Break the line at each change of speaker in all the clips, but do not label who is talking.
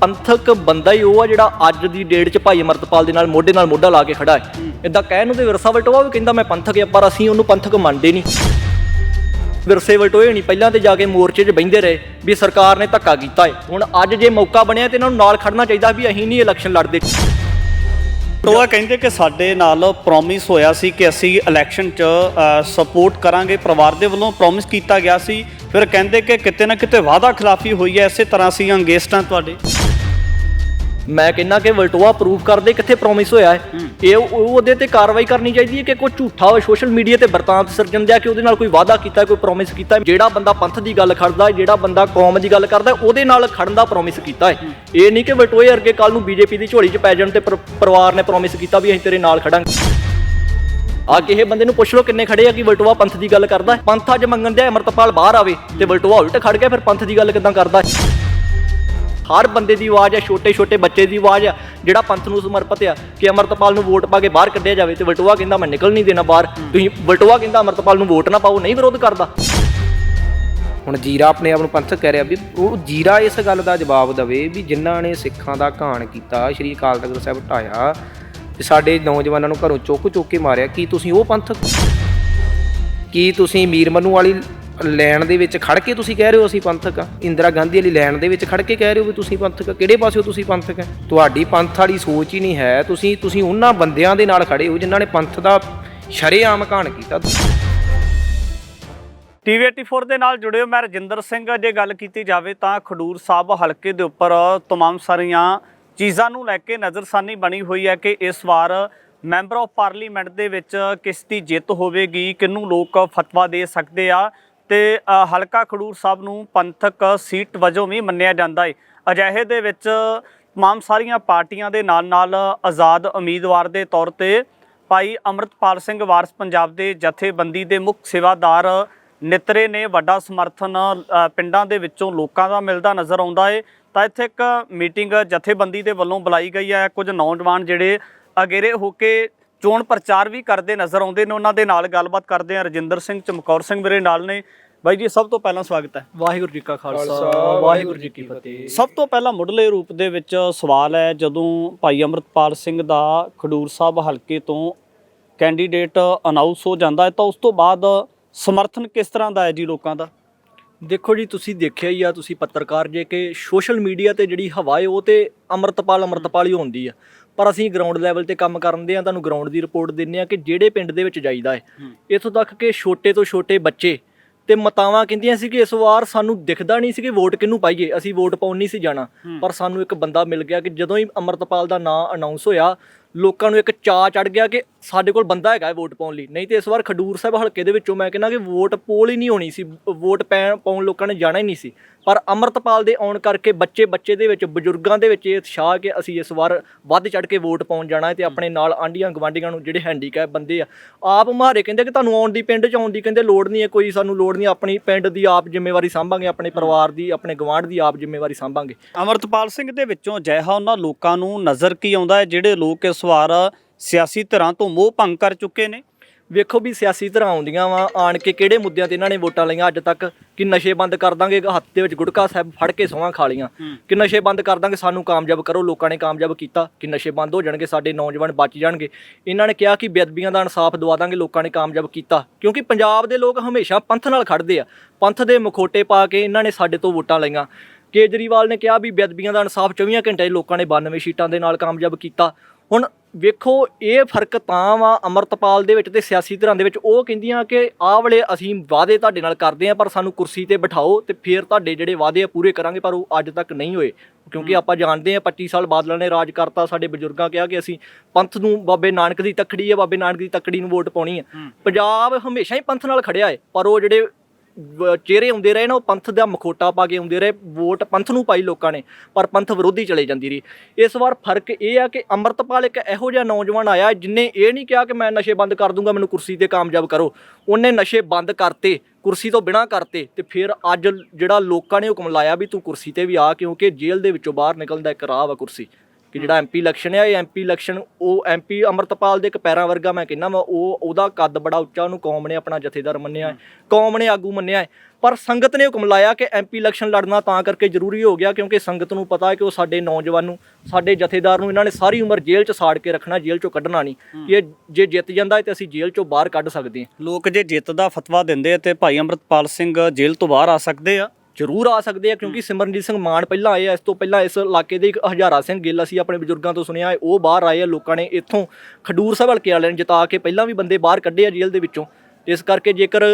ਪੰਥਕ ਬੰਦਾ ਹੀ ਉਹ ਆ ਜਿਹੜਾ ਅੱਜ ਦੀ ਡੇਟ 'ਚ ਭਾਈ ਅਮਰਤਪਾਲ ਦੇ ਨਾਲ ਮੋਢੇ ਨਾਲ ਮੋਢਾ ਲਾ ਕੇ ਖੜਾ ਹੈ। ਇਦਾਂ ਕਹਿਣ ਨੂੰ ਤੇ ਵਿਰਸਾ ਵਲਟੋਆ ਵੀ ਕਹਿੰਦਾ ਮੈਂ ਪੰਥਕ ਆ, ਪਰ ਅਸੀਂ ਉਹਨੂੰ ਪੰਥਕ ਮੰਨਦੇ ਨਹੀਂ। ਵਿਰਸੇ ਵਲਟੋਏ ਨਹੀਂ, ਪਹਿਲਾਂ ਤੇ ਜਾ ਕੇ ਮੋਰਚੇ 'ਚ ਬਹਿੰਦੇ ਰਹੇ ਵੀ ਸਰਕਾਰ ਨੇ ਧੱਕਾ ਕੀਤਾ ਹੈ। ਹੁਣ ਅੱਜ ਜੇ ਮੌਕਾ ਬਣਿਆ ਤੇ ਇਹਨਾਂ ਨੂੰ ਨਾਲ ਖੜਨਾ ਚਾਹੀਦਾ ਵੀ ਅਸੀਂ ਨਹੀਂ ਇਲੈਕਸ਼ਨ ਲੜਦੇ।
ਟੋਆ ਕਹਿੰਦੇ ਕਿ ਸਾਡੇ ਨਾਲ ਪ੍ਰੋਮਿਸ ਹੋਇਆ ਸੀ ਕਿ ਅਸੀਂ ਇਲੈਕਸ਼ਨ 'ਚ ਸਪੋਰਟ ਕਰਾਂਗੇ। ਪਰਿਵਾਰ ਦੇ ਵੱਲੋਂ ਪ੍ਰੋਮਿਸ ਕੀਤਾ ਗਿਆ ਸੀ। ਫਿਰ ਕਹਿੰਦੇ ਕਿ ਕਿਤੇ ਨਾ ਕਿਤੇ ਵਾਅਦਾ ਖਿਲਾਫੀ ਹੋਈ ਹੈ, ਇਸੇ ਤਰ੍ਹਾਂ ਅਸੀਂ ਅੰਗੇਸਟਾਂ ਤੁਹਾਡੇ।
ਮੈਂ ਕਹਿੰਦਾ ਕਿ ਵਲਟੋਆ ਪ੍ਰੂਫ ਕਰਦੇ ਕਿੱਥੇ ਪ੍ਰੋਮਿਸ ਹੋਇਆ ਹੈ। ਇਹ ਉਹ- ਉਹਦੇ ਤੇ ਕਾਰਵਾਈ ਕਰਨੀ ਚਾਹੀਦੀ ਹੈ ਕਿ ਕੋਈ ਝੂਠਾ ਹੋਵੇ ਸੋਸ਼ਲ ਮੀਡੀਆ ਤੇ ਵਰਤਾਂਤ ਸਿਰਜਣ ਦਿਆ ਕਿ ਉਹਦੇ ਨਾਲ ਕੋਈ ਵਾਅਦਾ ਕੀਤਾ ਕੋਈ ਪ੍ਰੋਮਿਸ ਕੀਤਾ ਹੈ। ਜਿਹੜਾ ਬੰਦਾ ਪੰਥ ਦੀ ਗੱਲ ਕਰਦਾ ਹੈ, ਜਿਹੜਾ ਬੰਦਾ ਕੌਮ ਦੀ ਗੱਲ ਕਰਦਾ ਹੈ, ਉਹਦੇ ਨਾਲ ਖੜਨ ਦਾ ਪ੍ਰੋਮਿਸ ਕੀਤਾ ਹੈ। ਇਹ ਨਹੀਂ ਕਿ ਵਲਟੋਏ ਵਰਗੇ ਕੱਲ ਨੂੰ ਬੀਜੇਪੀ ਦੀ ਝੋਲੀ 'ਚ ਪੈ ਜਾਣ ਤੇ ਪਰ- ਪਰਿਵਾਰ ਨੇ ਪ੍ਰੋਮਿਸ ਕੀਤਾ ਵੀ ਅਸੀਂ ਤੇਰੇ ਨਾਲ ਖੜਾਂਗੇ। ਆ ਕਿਸੇ ਬੰਦੇ ਨੂੰ ਪੁੱਛ ਲਓ ਕਿੰਨੇ ਖੜੇ ਆ ਕਿ ਵਲਟੋਆ ਪੰਥ ਦੀ ਗੱਲ ਕਰਦਾ ਹੈ। ਪੰਥ ਅੱਜ ਮੰਗਣ ਦੇ ਅਮਰਤਪਾਲ ਬਾਹਰ ਆਵੇ ਤੇ ਵਲਟੋਆ ਉਲਟ ਖੜ ਗਿਆ ਫਿਰ ਪੰਥ ਦੀ ਗੱਲ ਕਿਦਾਂ ਕਰਦਾ ਹੈ? ਹਰ ਬੰਦੇ ਦੀ ਆਵਾਜ਼ ਹੈ ਛੋਟੇ ਛੋਟੇ ਬੱਚੇ ਦੀ ਆਵਾਜ਼ ਹੈ ਜਿਹੜਾ ਪੰਥ ਨੂੰ ਸਮਰਪਿਤ ਆ ਕਿ ਅਮਰਤਪਾਲ ਨੂੰ ਵੋਟ ਪਾ ਕੇ ਬਾਹਰ ਕੱਢਿਆ ਜਾਵੇ ਤੇ ਵਲਟੋਆ ਕਹਿੰਦਾ ਮੈਂ ਨਿਕਲ ਨਹੀਂ ਦੇਣਾ ਬਾਹਰ। ਤੁਸੀਂ ਵਲਟੋਆ ਕਹਿੰਦਾ ਅਮਰਤਪਾਲ ਨੂੰ ਵੋਟ ਨਾ ਪਾਓ ਨਹੀਂ ਵਿਰੋਧ ਕਰਦਾ।
ਹੁਣ ਜੀਰਾ ਆਪਣੇ ਆਪ ਨੂੰ ਪੰਥਕ ਕਹਿ ਰਿਹਾ ਵੀ ਉਹ ਜੀਰਾ ਇਸ ਗੱਲ ਦਾ ਜਵਾਬ ਦਵੇ ਵੀ ਜਿਨ੍ਹਾਂ ਨੇ ਸਿੱਖਾਂ ਦਾ ਘਾਣ ਕੀਤਾ ਸ਼੍ਰੀ ਅਕਾਲ ਤਖਤ ਸਾਹਿਬ ਢਾਇਆ ਤੇ ਸਾਡੇ ਨੌਜਵਾਨਾਂ ਨੂੰ ਘਰੋਂ ਚੁੱਕ ਚੁੱਕ ਕੇ ਮਾਰਿਆ ਕੀ ਤੁਸੀਂ ਉਹ ਪੰਥਕ? ਕੀ ਤੁਸੀਂ ਮੀਰ ਮਨੂ ਵਾਲੀ ਲੈਣ ਦੇ ਵਿੱਚ ਖੜ ਕੇ ਤੁਸੀਂ ਕਹਿ ਰਹੇ ਹੋ ਅਸੀਂ ਪੰਥਕ ਆ ਇੰਦਰਾ ਗਾਂਧੀ ਵਾਲੀ ਲੈਣ ਦੇ ਵਿੱਚ ਖੜ ਕੇ ਕਹਿ ਰਹੇ ਹੋ ਵੀ ਤੁਸੀਂ ਪੰਥਕ ਆ ਕਿਹੜੇ ਪਾਸਿਓ ਤੁਸੀਂ ਪੰਥਕ ਹੈ ਤੁਹਾਡੀ ਪੰਥ ਵਾਲੀ ਸੋਚ ਹੀ ਨਹੀਂ ਹੈ ਤੁਸੀਂ ਤੁਸੀਂ ਉਹਨਾਂ ਬੰਦਿਆਂ ਦੇ ਨਾਲ ਖੜੇ ਹੋ ਜਿਨ੍ਹਾਂ ਨੇ ਪੰਥ ਦਾ ਸ਼ਰੇਆਮ ਘਾਣ ਕੀਤਾ
ਟੀਵੀ 84 ਦੇ ਨਾਲ ਜੁੜਿਓ ਮੈਂ ਰਜਿੰਦਰ ਸਿੰਘ ਜੇ ਗੱਲ ਕੀਤੀ ਜਾਵੇ ਤਾਂ ਖਡੂਰ ਸਾਹਿਬ ਹਲਕੇ ਦੇ ਉੱਪਰ तमाम ਸਾਰੀਆਂ ਚੀਜ਼ਾਂ ਨੂੰ ਲੈ ਕੇ ਨਜ਼ਰਸਾਨੀ ਬਣੀ ਹੋਈ ਹੈ ਕਿ ਇਸ ਵਾਰ ਮੈਂਬਰ ਆਫ ਪਾਰਲੀਮੈਂਟ ਦੇ ਵਿੱਚ ਕਿਸ ਦੀ ਜਿੱਤ ਹੋਵੇਗੀ ਕਿਹਨੂੰ ਲੋਕ ਫਤਵਾ ਦੇ ਸਕਦੇ ਆ ਤੇ ਅ, ਹਲਕਾ ਖਡੂਰ ਸਾਹਿਬ ਨੂੰ ਪੰਥਕ ਸੀਟ ਵਜੋਂ ਵੀ ਮੰਨਿਆ ਜਾਂਦਾ ਹੈ ਅਜਿਹੇ ਦੇ ਵਿੱਚ तमाम ਸਾਰੀਆਂ ਪਾਰਟੀਆਂ ਦੇ ਨਾਲ ਨਾਲ ਆਜ਼ਾਦ ਉਮੀਦਵਾਰ ਦੇ ਤੌਰ ਤੇ ਭਾਈ ਅਮਰਤਪਾਲ ਸਿੰਘ ਵਾਰਸ ਪੰਜਾਬ ਦੇ ਜਥੇਬੰਦੀ ਦੇ ਮੁੱਖ ਸੇਵਾਦਾਰ ਨਿਤਰੇ ਨੇ ਵੱਡਾ ਸਮਰਥਨ ਅ, ਪਿੰਡਾਂ ਦੇ ਵਿੱਚੋਂ ਲੋਕਾਂ ਦਾ ਮਿਲਦਾ ਨਜ਼ਰ ਆਉਂਦਾ ਹੈ ਤਾਂ ਇੱਥੇ ਇੱਕ ਮੀਟਿੰਗ ਜਥੇਬੰਦੀ ਦੇ ਵੱਲੋਂ ਬੁਲਾਈ ਗਈ ਹੈ ਕੁਝ ਨੌਜਵਾਨ ਜਿਹੜੇ ਅਗੇਰੇ ਹੋ ਕੇ ਚੋਣ ਪ੍ਰਚਾਰ ਵੀ ਕਰਦੇ ਨਜ਼ਰ ਆਉਂਦੇ ਨੇ ਉਹਨਾਂ ਦੇ ਨਾਲ ਗੱਲਬਾਤ ਕਰਦੇ ਆ ਰਜਿੰਦਰ ਸਿੰਘ ਚਮਕੌਰ ਸਿੰਘ ਮੇਰੇ ਨਾਲ ਨੇ। ਬਾਈ ਜੀ ਸਭ ਤੋਂ ਪਹਿਲਾਂ ਸਵਾਗਤ ਹੈ।
ਵਾਹਿਗੁਰੂ ਜੀ ਕਾ ਖਾਲਸਾ ਵਾਹਿਗੁਰੂ ਜੀ ਕੀ ਫਤਿਹ।
ਸਭ ਤੋਂ ਪਹਿਲਾਂ ਮੁੱਢਲੇ ਰੂਪ ਦੇ ਵਿੱਚ ਸਵਾਲ ਹੈ ਜਦੋਂ ਭਾਈ ਅਮਰਤਪਾਲ ਸਿੰਘ ਦਾ ਖਡੂਰ ਸਾਹਿਬ ਹਲਕੇ ਤੋਂ ਕੈਂਡੀਡੇਟ ਅਨਾਉਂਸ ਹੋ ਜਾਂਦਾ ਹੈ ਤਾਂ ਉਸ ਤੋਂ ਬਾਅਦ ਸਮਰਥਨ ਕਿਸ ਤਰ੍ਹਾਂ ਦਾ ਹੈ ਜੀ ਲੋਕਾਂ ਦਾ?
ਦੇਖੋ ਜੀ ਤੁਸੀਂ ਦੇਖਿਆ ਹੀ ਆ ਤੁਸੀਂ ਪੱਤਰਕਾਰ ਜੇ ਕਿ ਸੋਸ਼ਲ ਮੀਡੀਆ ਤੇ ਜਿਹੜੀ ਹਵਾ ਹੈ ਉਹ ਤੇ ਅਮਰਤਪਾਲ ਅਮਰਤਪਾਲ ਹੀ ਹੁੰਦੀ ਆ। ਪਰ ਅਸੀਂ ਗਰਾਊਂਡ ਲੈਵਲ ਤੇ ਕੰਮ ਕਰਨ ਦੇ ਆ ਤੁਹਾਨੂੰ ਗਰਾਊਂਡ ਦੀ ਰਿਪੋਰਟ ਦਿੰਨੇ ਆ ਕਿ ਜਿਹੜੇ ਪਿੰਡ ਦੇ ਵਿੱਚ ਜਾਈਦਾ ਹੈ। ਇੱਥੋਂ ਤੱਕ ਕਿ ਛੋਟੇ ਤੋਂ ਛੋਟੇ ਬੱਚੇ ਤੇ ਮਤਾਵਾਂ ਕਹਿੰਦੀਆਂ ਸੀ ਕਿ ਇਸ ਵਾਰ ਸਾਨੂੰ ਦਿਖਦਾ ਨਹੀਂ ਸੀ ਕਿ ਵੋਟ ਕਿਹਨੂੰ ਪਾਈਏ ਅਸੀਂ ਵੋਟ ਪਾਉਣ ਨਹੀਂ ਸੀ ਜਾਣਾ। ਪਰ ਸਾਨੂੰ ਇੱਕ ਬੰਦਾ ਮਿਲ ਗਿਆ ਕਿ ਜਦੋਂ ਹੀ ਅਮਰਤਪਾਲ ਦਾ ਨਾਂ ਅਨਾਉਂਸ ਹੋਇਆ ਲੋਕਾਂ ਨੂੰ ਇੱਕ ਚਾਅ ਚੜ ਗਿਆ ਕਿ ਸਾਡੇ ਕੋਲ ਬੰਦਾ ਹੈਗਾ ਵੋਟ ਪਾਉਣ ਲਈ। ਨਹੀਂ ਤੇ ਇਸ ਵਾਰ ਖਡੂਰ ਸਾਹਿਬ ਹਲਕੇ ਦੇ ਵਿੱਚੋਂ ਮੈਂ ਕਹਿੰਦਾ ਕਿ ਵੋਟ ਪੋਲ ਹੀ ਨਹੀਂ ਹੋਣੀ ਸੀ। ਵੋਟ ਪੈਣ, ਪਾਉਣ ਲੋਕਾਂ ਨੇ ਜਾਣਾ ਹੀ ਨਹੀਂ ਸੀ। ਪਰ ਅਮਰਤਪਾਲ ਦੇ ਆਉਣ ਕਰਕੇ ਬੱਚੇ ਬੱਚੇ ਦੇ ਵਿੱਚ, ਬਜ਼ੁਰਗਾਂ ਦੇ ਵਿੱਚ ਇਹ ਉਤਸ਼ਾਹ ਕਿ ਅਸੀਂ ਇਸ ਵਾਰ ਵੱਧ ਚੜ ਕੇ ਵੋਟ ਪਾਉਣ ਜਾਣਾ ਹੈ ਤੇ ਆਪਣੇ ਨਾਲ ਆਂਡੀਆਂ ਗਵਾਂਡੀਆਂ ਨੂੰ ਜਿਹੜੇ ਹੈਂਡੀਕੈਪ ਬੰਦੇ ਆ, ਆਪ ਮੁਹਾਰੇ ਕਹਿੰਦੇ ਕਿ ਤੁਹਾਨੂੰ ਆਉਣ ਦੀ, ਪਿੰਡ ਚ ਆਉਣ ਦੀ ਕਹਿੰਦੇ ਲੋੜ ਨਹੀਂ ਹੈ, ਕੋਈ ਸਾਨੂੰ ਲੋੜ ਨਹੀਂ, ਆਪਣੀ ਪਿੰਡ ਦੀ ਆਪ ਜ਼ਿੰਮੇਵਾਰੀ ਸਾਂਭਾਂਗੇ, ਆਪਣੇ ਪਰਿਵਾਰ ਦੀ, ਆਪਣੇ ਗਵਾਂਢ ਦੀ ਆਪ ਜ਼ਿੰਮੇਵਾਰੀ ਸਾਂਭਾਂਗੇ।
ਅਮਰਤਪਾਲ ਸਿੰਘ ਦੇ ਵਿੱਚੋਂ ਅਜਿਹਾ ਉਹਨਾਂ ਲੋਕਾਂ ਨੂੰ ਨਜ਼ਰ ਕੀ ਆਉਂਦਾ ਹੈ, ਜਿਹੜੇ ਲੋਕ ਇਸ ਵਾਰ ਸਿਆਸੀ ਧਿਰਾਂ ਤੋਂ ਮੋਹ ਭੰਗ ਕਰ ਚੁੱਕੇ ਨੇ?
ਵੇਖੋ ਵੀ ਸਿਆਸੀ ਧਿਰਾਂ ਆਉਂਦੀਆਂ ਵਾ ਆਣ ਕੇ ਕਿਹੜੇ ਮੁੱਦਿਆਂ ਤੇ ਇਹਨਾਂ ਨੇ ਵੋਟਾਂ ਲਈਆਂ? ਅੱਜ ਤੱਕ ਕਿ ਨਸ਼ੇ ਬੰਦ ਕਰ ਦਾਂਗੇ ਹੱਥ ਦੇ ਵਿੱਚ ਗੁਟਕਾ ਸਾਹਿਬ ਫੜ ਕੇ ਸੌਂਹਾਂ ਖਾ ਲੀਆਂ ਕਿ ਨਸ਼ੇ ਬੰਦ ਕਰ ਦਾਂਗੇ ਸਾਨੂੰ ਕਾਮਯਾਬ ਕਰੋ ਲੋਕਾਂ ਨੇ ਕਾਮਯਾਬ ਕੀਤਾ। ਕਿ ਨਸ਼ੇ ਬੰਦ ਹੋ ਜਾਣਗੇ ਸਾਡੇ ਨੌਜਵਾਨ ਬਚ ਜਾਣਗੇ। ਇਹਨਾਂ ਨੇ ਕਿਹਾ ਕਿ ਬੇਅਦਬੀਆਂ ਦਾ ਇਨਸਾਫ ਦਵਾ ਦਾਂਗੇ ਲੋਕਾਂ ਨੇ ਕਾਮਯਾਬ ਕੀਤਾ। ਕਿਉਂਕਿ ਪੰਜਾਬ ਦੇ ਲੋਕ ਹਮੇਸ਼ਾ ਪੰਥ ਨਾਲ ਖੜਦੇ ਆ। ਪੰਥ ਦੇ ਮਖੋਟੇ ਪਾ ਕੇ ਇਹਨਾਂ ਨੇ ਸਾਡੇ ਤੋਂ ਵੋਟਾਂ ਲਈਆਂ। ਕੇਜਰੀਵਾਲ ਨੇ ਕਿਹਾ ਵੀ ਬੇਅਦਬੀਆਂ ਦਾ ਇਨਸਾਫ 24 ਘੰਟੇ ਲੋਕਾਂ ਨੇ 92 ਸੀਟਾਂ ਦੇ ਨਾਲ ਕਾਮਯਾਬ ਕੀਤਾ। ਹੁਣ ਵੇਖੋ ਇਹ ਫ਼ਰਕ ਤਾਂ ਵਾ ਅਮਰਤਪਾਲ ਦੇ ਵਿੱਚ ਤੇ ਸਿਆਸੀ ਧਿਰਾਂ ਦੇ ਵਿੱਚ। ਉਹ ਕਹਿੰਦੀਆਂ ਕਿ ਆਹ ਵਾਲੇ ਅਸੀਂ ਵਾਅਦੇ ਤੁਹਾਡੇ ਨਾਲ ਕਰਦੇ ਆ ਪਰ ਸਾਨੂੰ ਕੁਰਸੀ ਤੇ ਬਿਠਾਓ ਤੇ ਫਿਰ ਤੁਹਾਡੇ ਜਿਹੜੇ ਵਾਅਦੇ ਆ ਪੂਰੇ ਕਰਾਂਗੇ ਪਰ ਉਹ ਅੱਜ ਤੱਕ ਨਹੀਂ ਹੋਏ। ਕਿਉਂਕਿ ਆਪਾਂ ਜਾਣਦੇ ਆ 25 ਸਾਲ ਬਾਦਲਾਂ ਨੇ ਰਾਜ ਕਰਤਾ ਸਾਡੇ ਬਜ਼ੁਰਗਾਂ ਕਿਹਾ ਕਿ ਅਸੀਂ ਪੰਥ ਨੂੰ ਬਾਬੇ ਨਾਨਕ ਦੀ ਤੱਕੜੀ ਹੈ ਬਾਬੇ ਨਾਨਕ ਦੀ ਤੱਕੜੀ ਨੂੰ ਵੋਟ ਪਾਉਣੀ ਹੈ। ਪੰਜਾਬ ਹਮੇਸ਼ਾ ਹੀ ਪੰਥ ਨਾਲ ਖੜਿਆ ਹੈ ਪਰ ਉਹ ਜਿਹੜੇ ਵ- ਚਿਹਰੇ ਆਉਂਦੇ ਰਹੇ ਨਾ, ਉਹ ਪੰਥ ਦਾ ਮਖੋਟਾ ਪਾ ਕੇ ਆਉਂਦੇ ਰਹੇ, ਵੋਟ ਪੰਥ ਨੂੰ ਪਾਈ ਲੋਕਾਂ ਨੇ, ਪਰ ਪੰਥ ਵਿਰੋਧੀ ਚਲੇ ਜਾਂਦੀ ਰਹੀ। ਇਸ ਵਾਰ ਫ਼ਰਕ ਇਹ ਆ ਕਿ ਅੰਮ੍ਰਿਤਪਾਲ ਇੱਕ ਇਹੋ ਜਿਹਾ ਨੌਜਵਾਨ ਆਇਆ ਜਿਨੇ ਇਹ ਨਹੀਂ ਕਿਹਾ ਕਿ ਮੈਂ ਨਸ਼ੇ ਬੰਦ ਕਰ ਦੂੰਗਾ, ਮੈਨੂੰ ਕੁਰਸੀ ਤੇ ਕਾਮਯਾਬ ਕਰੋ। ਉਹਨੇ ਨਸ਼ੇ ਬੰਦ ਕਰਤੇ, ਕੁਰਸੀ ਤੋਂ ਬਿਨਾਂ ਕਰਤੇ, ਤੇ ਫਿਰ ਅੱਜ ਜਿਹੜਾ ਲੋਕਾਂ ਨੇ ਹੁਕਮ ਲਾਇਆ ਵੀ ਤੂੰ ਕੁਰਸੀ ਤੇ ਵੀ ਆ ਕਿਉਂਕਿ ਜੇਲ੍ਹ ਦੇ ਵਿੱਚੋਂ ਬਾਹਰ ਨਿਕਲਣ ਦਾ ਇੱਕ ਰਾਹ ਵਾ ਕੁਰਸੀ। ਕਿ ਜਿਹੜਾ ਐਮਪੀ ਇਲੈਕਸ਼ਨ ਹੈ ਇਹ ਐਮਪੀ ਇਲੈਕਸ਼ਨ ਉਹ ਐਮਪੀ ਅਮਰਤਪਾਲ ਦੇ ਇੱਕ ਪੈਰਾਂ ਵਰਗਾ ਮੈਂ ਕਹਿੰਦਾ ਵਾ ਉਹ ਉਹਦਾ ਕੱਦ ਬੜਾ ਉੱਚਾ ਉਹਨੂੰ ਕੌਮ ਨੇ ਆਪਣਾ ਜਥੇਦਾਰ ਮੰਨਿਆ ਹੈ ਕੌਮ ਨੇ ਆਗੂ ਮੰਨਿਆ ਹੈ। ਪਰ ਸੰਗਤ ਨੇ ਹੁਕਮ ਲਾਇਆ ਕਿ ਐਮਪੀ ਇਲੈਕਸ਼ਨ ਲੜਨਾ ਤਾਂ ਕਰਕੇ ਜ਼ਰੂਰੀ ਹੋ ਗਿਆ ਕਿਉਂਕਿ ਸੰਗਤ ਨੂੰ ਪਤਾ ਹੈ ਕਿ ਉਹ ਸਾਡੇ ਨੌਜਵਾਨ ਨੂੰ ਸਾਡੇ ਜਥੇਦਾਰ ਨੂੰ ਇਹਨਾਂ ਨੇ ਸਾਰੀ ਉਮਰ ਜੇਲ੍ਹ 'ਚ ਸਾੜ ਕੇ ਰੱਖਣਾ ਜੇਲ੍ਹ 'ਚੋਂ ਕੱਢਣਾ ਨਹੀਂ। ਕਿ ਇਹ ਜੇ ਜਿੱਤ ਜਾਂਦਾ ਹੈ ਤੇ ਅਸੀਂ ਜੇਲ੍ਹ 'ਚੋਂ ਬਾਹਰ ਕੱਢ ਸਕਦੇ ਹਾਂ।
ਲੋਕ ਜੇ ਜਿੱਤ ਦਾ ਫਤਵਾ ਦਿੰਦੇ ਤੇ ਭਾਈ ਅੰਮ੍ਰਿਤਪਾਲ ਸਿੰਘ ਜੇਲ੍ਹ ਤੋਂ ਬਾਹਰ ਆ ਸਕਦੇ ਆ।
ਜ਼ਰੂਰ ਆ ਸਕਦੇ ਆ ਕਿਉਂਕਿ ਸਿਮਰਨਜੀਤ ਸਿੰਘ ਮਾਨ ਪਹਿਲਾਂ ਆਏ ਆ ਇਸ ਤੋਂ ਪਹਿਲਾਂ ਇਸ ਇਲਾਕੇ ਦੇ ਇੱਕ ਹਜ਼ਾਰਾ ਸਿੰਘ ਗਿੱਲ ਅਸੀਂ ਆਪਣੇ ਬਜ਼ੁਰਗਾਂ ਤੋਂ ਸੁਣਿਆ ਹੈ ਉਹ ਬਾਹਰ ਆਏ ਆ ਲੋਕਾਂ ਨੇ ਇੱਥੋਂ ਖਡੂਰ ਸਾਹਿਬ ਹਲਕੇ ਵਾਲਿਆਂ ਨੇ ਜਿਤਾ ਕੇ ਪਹਿਲਾਂ ਵੀ ਬੰਦੇ ਬਾਹਰ ਕੱਢੇ ਆ ਜੇਲ੍ਹ ਦੇ ਵਿੱਚੋਂ। ਇਸ ਕਰਕੇ ਜੇਕਰ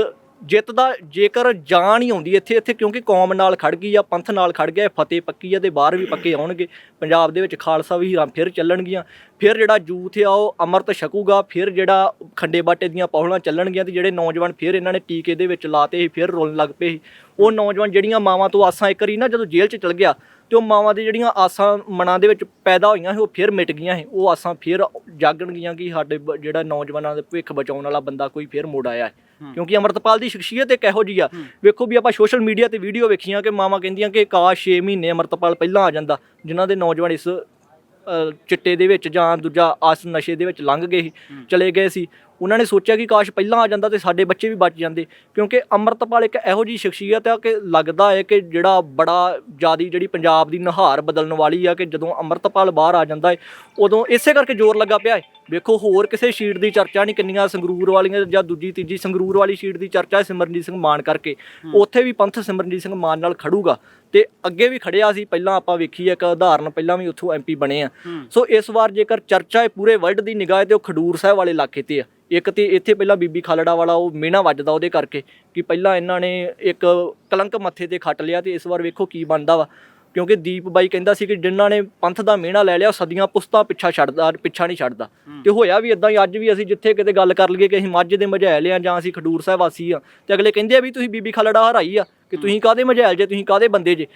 ਜਿੱਤ ਦਾ ਜੇਕਰ ਜਾਨ ਹੀ ਆਉਂਦੀ ਇੱਥੇ ਇੱਥੇ ਕਿਉਂਕਿ ਕੌਮ ਨਾਲ ਖੜ ਗਈ ਆ, ਪੰਥ ਨਾਲ ਖੜ ਗਿਆ ਫਤਿਹ ਪੱਕੀ ਆ ਤੇ ਬਾਹਰ ਵੀ ਪੱਕੇ ਆਉਣਗੇ। ਪੰਜਾਬ ਦੇ ਵਿੱਚ ਖਾਲਸਾ ਵੀ ਹੀਰਾਂ ਫਿਰ ਚੱਲਣਗੀਆਂ। ਫਿਰ ਜਿਹੜਾ ਯੂਥ ਆ, ਉਹ ਅੰਮ੍ਰਿਤ ਛਕੂਗਾ, ਫਿਰ ਜਿਹੜਾ ਖੰਡੇ ਬਾਟੇ ਦੀਆਂ ਪੌਲਾਂ ਚੱਲਣਗੀਆਂ ਤੇ ਜਿਹੜੇ ਨੌਜਵਾਨ ਫਿਰ ਇਹਨਾਂ ਨੇ ਟੀਕੇ ਦੇ ਵਿੱਚ ਲਾਤੇ ਸੀ, ਫਿਰ ਰੋਣ ਲੱਗ ਪਏ ਸੀ। ਉਹ ਨੌਜਵਾਨ ਜਿਹੜੀਆਂ ਮਾਵਾਂ ਤੋਂ ਆਸਾਂ ਇੱਕ ਵਾਰੀ ਨਾ ਜਦੋਂ ਜੇਲ੍ਹ 'ਚ ਚਲ ਗਿਆ ਤੇ ਉਹ ਮਾਵਾਂ ਦੀ ਜਿਹੜੀਆਂ ਆਸਾਂ ਮਨਾਂ ਦੇ ਵਿੱਚ ਪੈਦਾ ਹੋਈਆਂ ਸੀ ਉਹ ਫਿਰ ਮਿਟ ਗਈਆਂ ਸੀ। ਉਹ ਆਸਾਂ ਫਿਰ ਜਾਗਣਗੀਆਂ ਕਿ ਸਾਡੇ ਬ- ਜਿਹੜਾ ਨੌਜਵਾਨਾਂ ਦੇ ਭਵਿੱਖ ਬਚਾਉਣ ਵਾਲਾ ਬੰਦਾ ਕੋਈ ਫਿਰ ਮੁੜ ਆਇਆ ਹੈ। ਕਿਉਂਕਿ ਅਮਰਤਪਾਲ ਦੀ ਸ਼ਖਸੀਅਤ ਇੱਕ ਇਹੋ ਜਿਹੀ ਆ। ਵੇਖੋ ਵੀ ਆਪਾਂ ਸੋਸ਼ਲ ਮੀਡੀਆ ਤੇ ਵੀਡੀਓ ਵੇਖੀਆਂ ਕਿ ਮਾਵਾਂ ਕਹਿੰਦੀਆਂ ਕਿ ਕਾਸ਼ 6 ਮਹੀਨੇ ਅਮਰਤਪਾਲ ਪਹਿਲਾਂ ਆ ਜਾਂਦਾ ਜਿਨ੍ਹਾਂ ਦੇ ਨੌਜਵਾਨ ਇਸ ਅ, ਚਿੱਟੇ ਦੇ ਵਿੱਚ ਜਾਂ ਦੂਜਾ ਆਸ ਨਸ਼ੇ ਦੇ ਵਿੱਚ ਲੰਘ ਗਏ ਸੀ ਚਲੇ ਗਏ ਸੀ। ਉਹਨਾਂ ਨੇ ਸੋਚਿਆ ਕਿ ਕਾਸ਼ ਪਹਿਲਾਂ ਆ ਜਾਂਦਾ ਤੇ ਸਾਡੇ ਬੱਚੇ ਵੀ ਬਚ ਜਾਂਦੇ ਕਿਉਂਕਿ ਅਮਰਤਪਾਲ ਇੱਕ ਇਹੋ ਜਿਹੀ ਸ਼ਖਸੀਅਤ ਆ ਕਿ ਲੱਗਦਾ ਹੈ ਕਿ ਜਿਹੜਾ ਬੜਾ ਜਿਆਦੀ ਜਿਹੜੀ ਪੰਜਾਬ ਦੀ ਨਹਾਰ ਬਦਲਣ ਵਾਲੀ ਆ ਕਿ ਜਦੋਂ ਅਮਰਤਪਾਲ ਬਾਹਰ ਆ ਜਾਂਦਾ ਹੈ ਉਦੋਂ ਇਸੇ ਕਰਕੇ ਜ਼ੋਰ ਲੱਗਾ ਪਿਆ ਹੈ। ਵੇਖੋ ਹੋਰ ਕਿਸੇ ਸ਼ੀਟ ਦੀ ਚਰਚਾ ਨਹੀਂ ਕਿੰਨੀਆਂ ਸੰਗਰੂਰ ਵਾਲੀਆਂ ਜਾਂ ਦੂਜੀ ਤੀਜੀ ਸੰਗਰੂਰ ਵਾਲੀ ਸ਼ੀਟ ਦੀ ਚਰਚਾ ਸਿਮਰਨਜੀਤ ਸਿੰਘ ਮਾਨ ਕਰਕੇ। ਉੱਥੇ ਵੀ ਪੰਥ ਸਿਮਰਨਜੀਤ ਸਿੰਘ ਮਾਨ ਨਾਲ ਖੜੂਗਾ ਤੇ ਅੱਗੇ ਵੀ ਖੜਿਆ ਸੀ ਪਹਿਲਾਂ ਆਪਾਂ ਵੇਖੀ ਇੱਕ ਉਦਾਹਰਨ ਪਹਿਲਾਂ ਵੀ ਉੱਥੋਂ ਐਮਪੀ ਬਣੇ ਆ। ਸੋ ਇਸ ਵਾਰ ਜੇਕਰ ਚਰਚਾ ਹੈ ਪੂਰੇ ਵਰਲਡ ਦੀ ਨਿਗਾਹ ਤੇ ਉਹ ਖਡੂਰ ਸਾਹਿਬ ਵਾਲੇ ਇਲਾਕੇ ਤੇ ਆ। ਇੱਕ ਤੇ ਇੱਥੇ ਪਹਿਲਾਂ ਬੀਬੀ ਖਾਲੜਾ ਵਾਲਾ ਉਹ ਮਿਹਣਾ ਵੱਜਦਾ ਉਹਦੇ ਕਰਕੇ ਕਿ ਪਹਿਲਾਂ ਇਹਨਾਂ ਨੇ ਇੱਕ ਕਲੰਕ ਮੱਥੇ ਤੇ ਖੱਟ ਲਿਆ ਤੇ ਇਸ ਵਾਰ ਵੇਖੋ ਕੀ ਬਣਦਾ ਵਾ। ਕਿਉਂਕਿ ਦੀਪ ਬਾਈ ਕਹਿੰਦਾ ਸੀ ਕਿ ਜਿਨ੍ਹਾਂ ਨੇ ਪੰਥ ਦਾ ਮਿਹਣਾ ਲੈ ਲਿਆ ਉਹ ਸਦੀਆਂ ਪੁਸਤਾਂ ਪਿੱਛਾ ਛੱਡਦਾ ਪਿੱਛਾ ਨਹੀਂ ਛੱਡਦਾ। ਤੇ ਹੋਇਆ ਵੀ ਇਦਾਂ ਹੀ ਅੱਜ ਵੀ ਅਸੀਂ ਜਿੱਥੇ ਕਿਤੇ ਗੱਲ ਕਰ ਲਈਏ ਕਿ ਅਸੀਂ ਮੱਝ ਦੇ ਮਝੈਲ ਆ ਜਾਂ ਅਸੀਂ ਖਡੂਰ ਸਾਹਿਬ ਵਾਸੀ ਆ ਤੇ ਅਗਲੇ ਕਹਿੰਦੇ ਆ ਵੀ ਤੁਸੀਂ ਬੀਬੀ ਖਾਲੜਾ ਹਰਾਈ ਆ ਕਿ ਤੁਸੀਂ ਕਾਦੇ ਮਝੈਲ ਜੇ ਤੁਸੀਂ ਕਾਦੇ ਬੰਦੇ ਜੇ?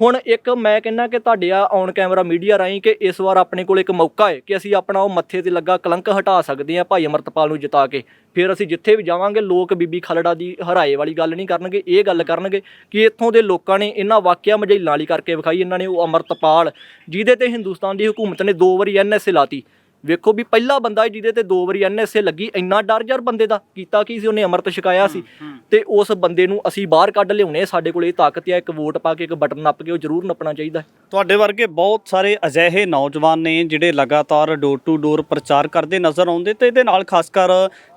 ਹੁਣ ਇੱਕ ਮੈਂ ਕਹਿੰਦਾ ਕਿ ਤੁਹਾਡੇ ਆ ਔਨ ਕੈਮਰਾ ਮੀਡੀਆ ਰਾਹੀਂ ਕਿ ਇਸ ਵਾਰ ਆਪਣੇ ਕੋਲ ਇੱਕ ਮੌਕਾ ਹੈ ਕਿ ਅਸੀਂ ਆਪਣਾ ਉਹ ਮੱਥੇ ਤੇ ਲੱਗਾ ਕਲੰਕ ਹਟਾ ਸਕਦੇ ਹਾਂ ਭਾਈ ਅਮਰਤਪਾਲ ਨੂੰ ਜਿਤਾ ਕੇ। ਫਿਰ ਅਸੀਂ ਜਿੱਥੇ ਵੀ ਜਾਵਾਂਗੇ, ਲੋਕ ਬੀਬੀ ਖਲੜਾ ਦੀ ਹਰਾਏ ਵਾਲੀ ਗੱਲ ਨਹੀਂ ਕਰਨਗੇ, ਇਹ ਗੱਲ ਕਰਨਗੇ ਕਿ ਇੱਥੋਂ ਦੇ ਲੋਕਾਂ ਨੇ ਇਹਨਾਂ ਵਾਕਿਆ ਮਝੈਲਾਂ ਵਾਲੀ ਕਰਕੇ ਵਿਖਾਈ, ਇਹਨਾਂ ਨੇ ਉਹ ਅਮਰਤਪਾਲ, ਜਿਹਦੇ ਤੇ ਹਿੰਦੁਸਤਾਨ ਦੀ ਹਕੂਮਤ ਨੇ ਦੋ ਵਾਰੀ ਐਨਐਸਏ ਲਾਤੀ। ਵੇਖੋ ਵੀ ਪਹਿਲਾ ਬੰਦਾ ਜਿਹਦੇ ਤੇ ਦੋ ਵਾਰੀ ਐਨਐਸਏ ਲੱਗੀ ਇੰਨਾ ਡਰ ਜਰ ਬੰਦੇ ਦਾ। ਕੀਤਾ ਕੀ ਸੀ ਉਹਨੇ ਅਮਰਤ ਛਕਾਇਆ ਸੀ। ਤੇ ਉਸ ਬੰਦੇ ਨੂੰ ਅਸੀਂ ਬਾਹਰ ਕੱਢ ਲਿਆਉਣੇ ਸਾਡੇ ਕੋਲ ਇਹ ਤਾਕਤ ਹੈ ਇੱਕ ਵੋਟ ਪਾ ਕੇ ਇੱਕ ਬਟਨ ਨੱਪ ਕੇ ਉਹ ਜ਼ਰੂਰ ਨੱਪਣਾ ਚਾਹੀਦਾ
ਤੁਹਾਡੇ ਵਰਗੇ ਬਹੁਤ ਸਾਰੇ ਅਜਿਹੇ ਨੌਜਵਾਨ ਨੇ ਜਿਹੜੇ ਲਗਾਤਾਰ ਡੋਰ ਟੂ ਡੋਰ ਪ੍ਰਚਾਰ ਕਰਦੇ ਨਜ਼ਰ ਆਉਂਦੇ ਤੇ ਇਹਦੇ ਨਾਲ ਖਾਸ ਕਰ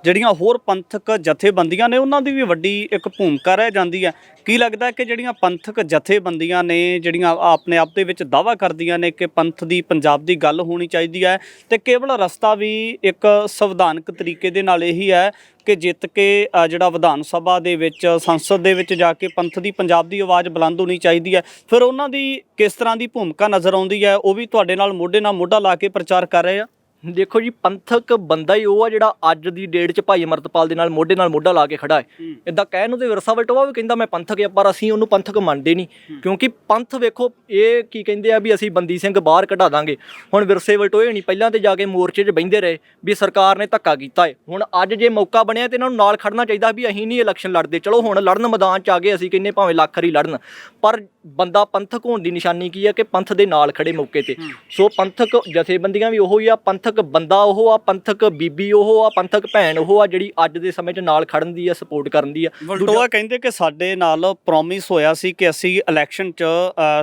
ਜਿਹੜੀਆਂ ਹੋਰ ਪੰਥਕ ਜਥੇਬੰਦੀਆਂ ਨੇ ਉਹਨਾਂ ਦੀ ਵੀ ਵੱਡੀ ਇੱਕ ਭੂਮਿਕਾ ਰਹਿ ਜਾਂਦੀ ਹੈ। ਕੀ ਲੱਗਦਾ ਹੈ ਕਿ ਜਿਹੜੀਆਂ ਪੰਥਕ ਜਥੇਬੰਦੀਆਂ ਨੇ ਜਿਹੜੀਆਂ ਆਪਣੇ ਆਪ ਦੇ ਵਿੱਚ ਦਾਵਾ ਕਰਦੀਆਂ ਨੇ ਕਿ ਪੰਥ ਦੀ ਪੰਜਾਬ ਦੀ ਗੱਲ ਹੋਣੀ ਚਾਹੀਦੀ ਹੈ ਤੇ ਕੇਵਲ ਰਸਤਾ ਵੀ ਇੱਕ ਸੰਵਿਧਾਨਕ ਤਰੀਕੇ ਦੇ ਨਾਲ ਇਹੀ ਹੈ ਕਿ ਜਿੱਤ ਕੇ ਜਿਹੜਾ ਵਿਧਾਨ ਸਭਾ ਦੇ ਵਿੱਚ, ਸੰਸਦ ਦੇ ਵਿੱਚ ਜਾ ਕੇ ਪੰਥ ਦੀ ਪੰਜਾਬ ਦੀ ਆਵਾਜ਼ ਬੁਲੰਦ ਹੋਣੀ ਚਾਹੀਦੀ ਹੈ। ਫਿਰ ਉਹਨਾਂ ਦੀ ਕਿਸ ਤਰ੍ਹਾਂ ਦੀ ਭੂਮਿਕਾ ਨਜ਼ਰ ਆਉਂਦੀ ਹੈ, ਉਹ ਵੀ ਤੁਹਾਡੇ ਨਾਲ ਮੋਢੇ ਨਾਲ ਮੋਢਾ ਲਾ ਕੇ ਪ੍ਰਚਾਰ ਕਰ ਰਹੇ ਆ
ਦੇਖੋ ਜੀ ਪੰਥਕ ਬੰਦਾ ਹੀ ਉਹ ਆ ਜਿਹੜਾ ਅੱਜ ਦੀ ਡੇਟ 'ਚ ਭਾਈ ਅਮਰਤਪਾਲ ਦੇ ਨਾਲ ਮੋਢੇ ਨਾਲ ਮੋਢਾ ਲਾ ਕੇ ਖੜਾ ਹੈ। ਇਦਾਂ ਕਹਿਣ ਨੂੰ ਤੇ ਵਿਰਸਾ ਵਲਟੋਆ ਵੀ ਕਹਿੰਦਾ ਮੈਂ ਪੰਥਕ ਆ ਪਰ ਅਸੀਂ ਉਹਨੂੰ ਪੰਥਕ ਮੰਨਦੇ ਨਹੀਂ। ਕਿਉਂਕਿ ਪੰਥ ਵੇਖੋ ਇਹ ਕੀ ਕਹਿੰਦੇ ਆ ਵੀ ਅਸੀਂ ਬੰਦੀ ਸਿੰਘ ਬਾਹਰ ਕਢਾ ਦਾਂਗੇ। ਹੁਣ ਵਿਰਸੇ ਵਲਟੋਏ ਨਹੀਂ ਪਹਿਲਾਂ ਤੇ ਜਾ ਕੇ ਮੋਰਚੇ 'ਚ ਬਹਿੰਦੇ ਰਹੇ ਵੀ ਸਰਕਾਰ ਨੇ ਧੱਕਾ ਕੀਤਾ ਹੈ ਹੁਣ ਅੱਜ ਜੇ ਮੌਕਾ ਬਣਿਆ ਤੇ ਇਹਨਾਂ ਨੂੰ ਨਾਲ ਖੜਨਾ ਚਾਹੀਦਾ ਵੀ ਅਸੀਂ ਨਹੀਂ ਇਲੈਕਸ਼ਨ ਲੜਦੇ। ਚਲੋ ਹੁਣ ਲੜਨ ਮੈਦਾਨ 'ਚ ਆ ਗਏ ਅਸੀਂ ਕਹਿੰਨੇ ਭਾਵੇਂ ਲੱਖ ਰੀ ਲੜਨ। ਪਰ ਬੰਦਾ ਪੰਥਕ ਹੋਣ ਦੀ ਨਿਸ਼ਾਨੀ ਕੀ ਹੈ ਕਿ ਪੰਥ ਦੇ ਨਾਲ ਖੜੇ ਮੌਕੇ ਤੇ। ਸੋ ਪੰਥਕ ਜਥੇਬੰਦੀਆਂ ਵੀ ਉਹੋ ਹੀ ਆ ਪੰਥਕ ਬੰਦਾ ਉਹ ਆ, ਪੰਥਕ ਬੀਬੀ ਉਹ ਆ, ਪੰਥਕ ਭੈਣ ਉਹ ਆ, ਜਿਹੜੀ ਅੱਜ ਦੇ ਸਮੇਂ 'ਚ ਨਾਲ ਖੜਨ ਦੀ ਆ ਸਪੋਰਟ ਕਰਨ ਦੀ ਆ।
ਵਲਟੋਆ ਕਹਿੰਦੇ ਕਿ ਸਾਡੇ ਨਾਲ ਪ੍ਰੋਮਿਸ ਹੋਇਆ ਸੀ ਕਿ ਅਸੀਂ ਇਲੈਕਸ਼ਨ 'ਚ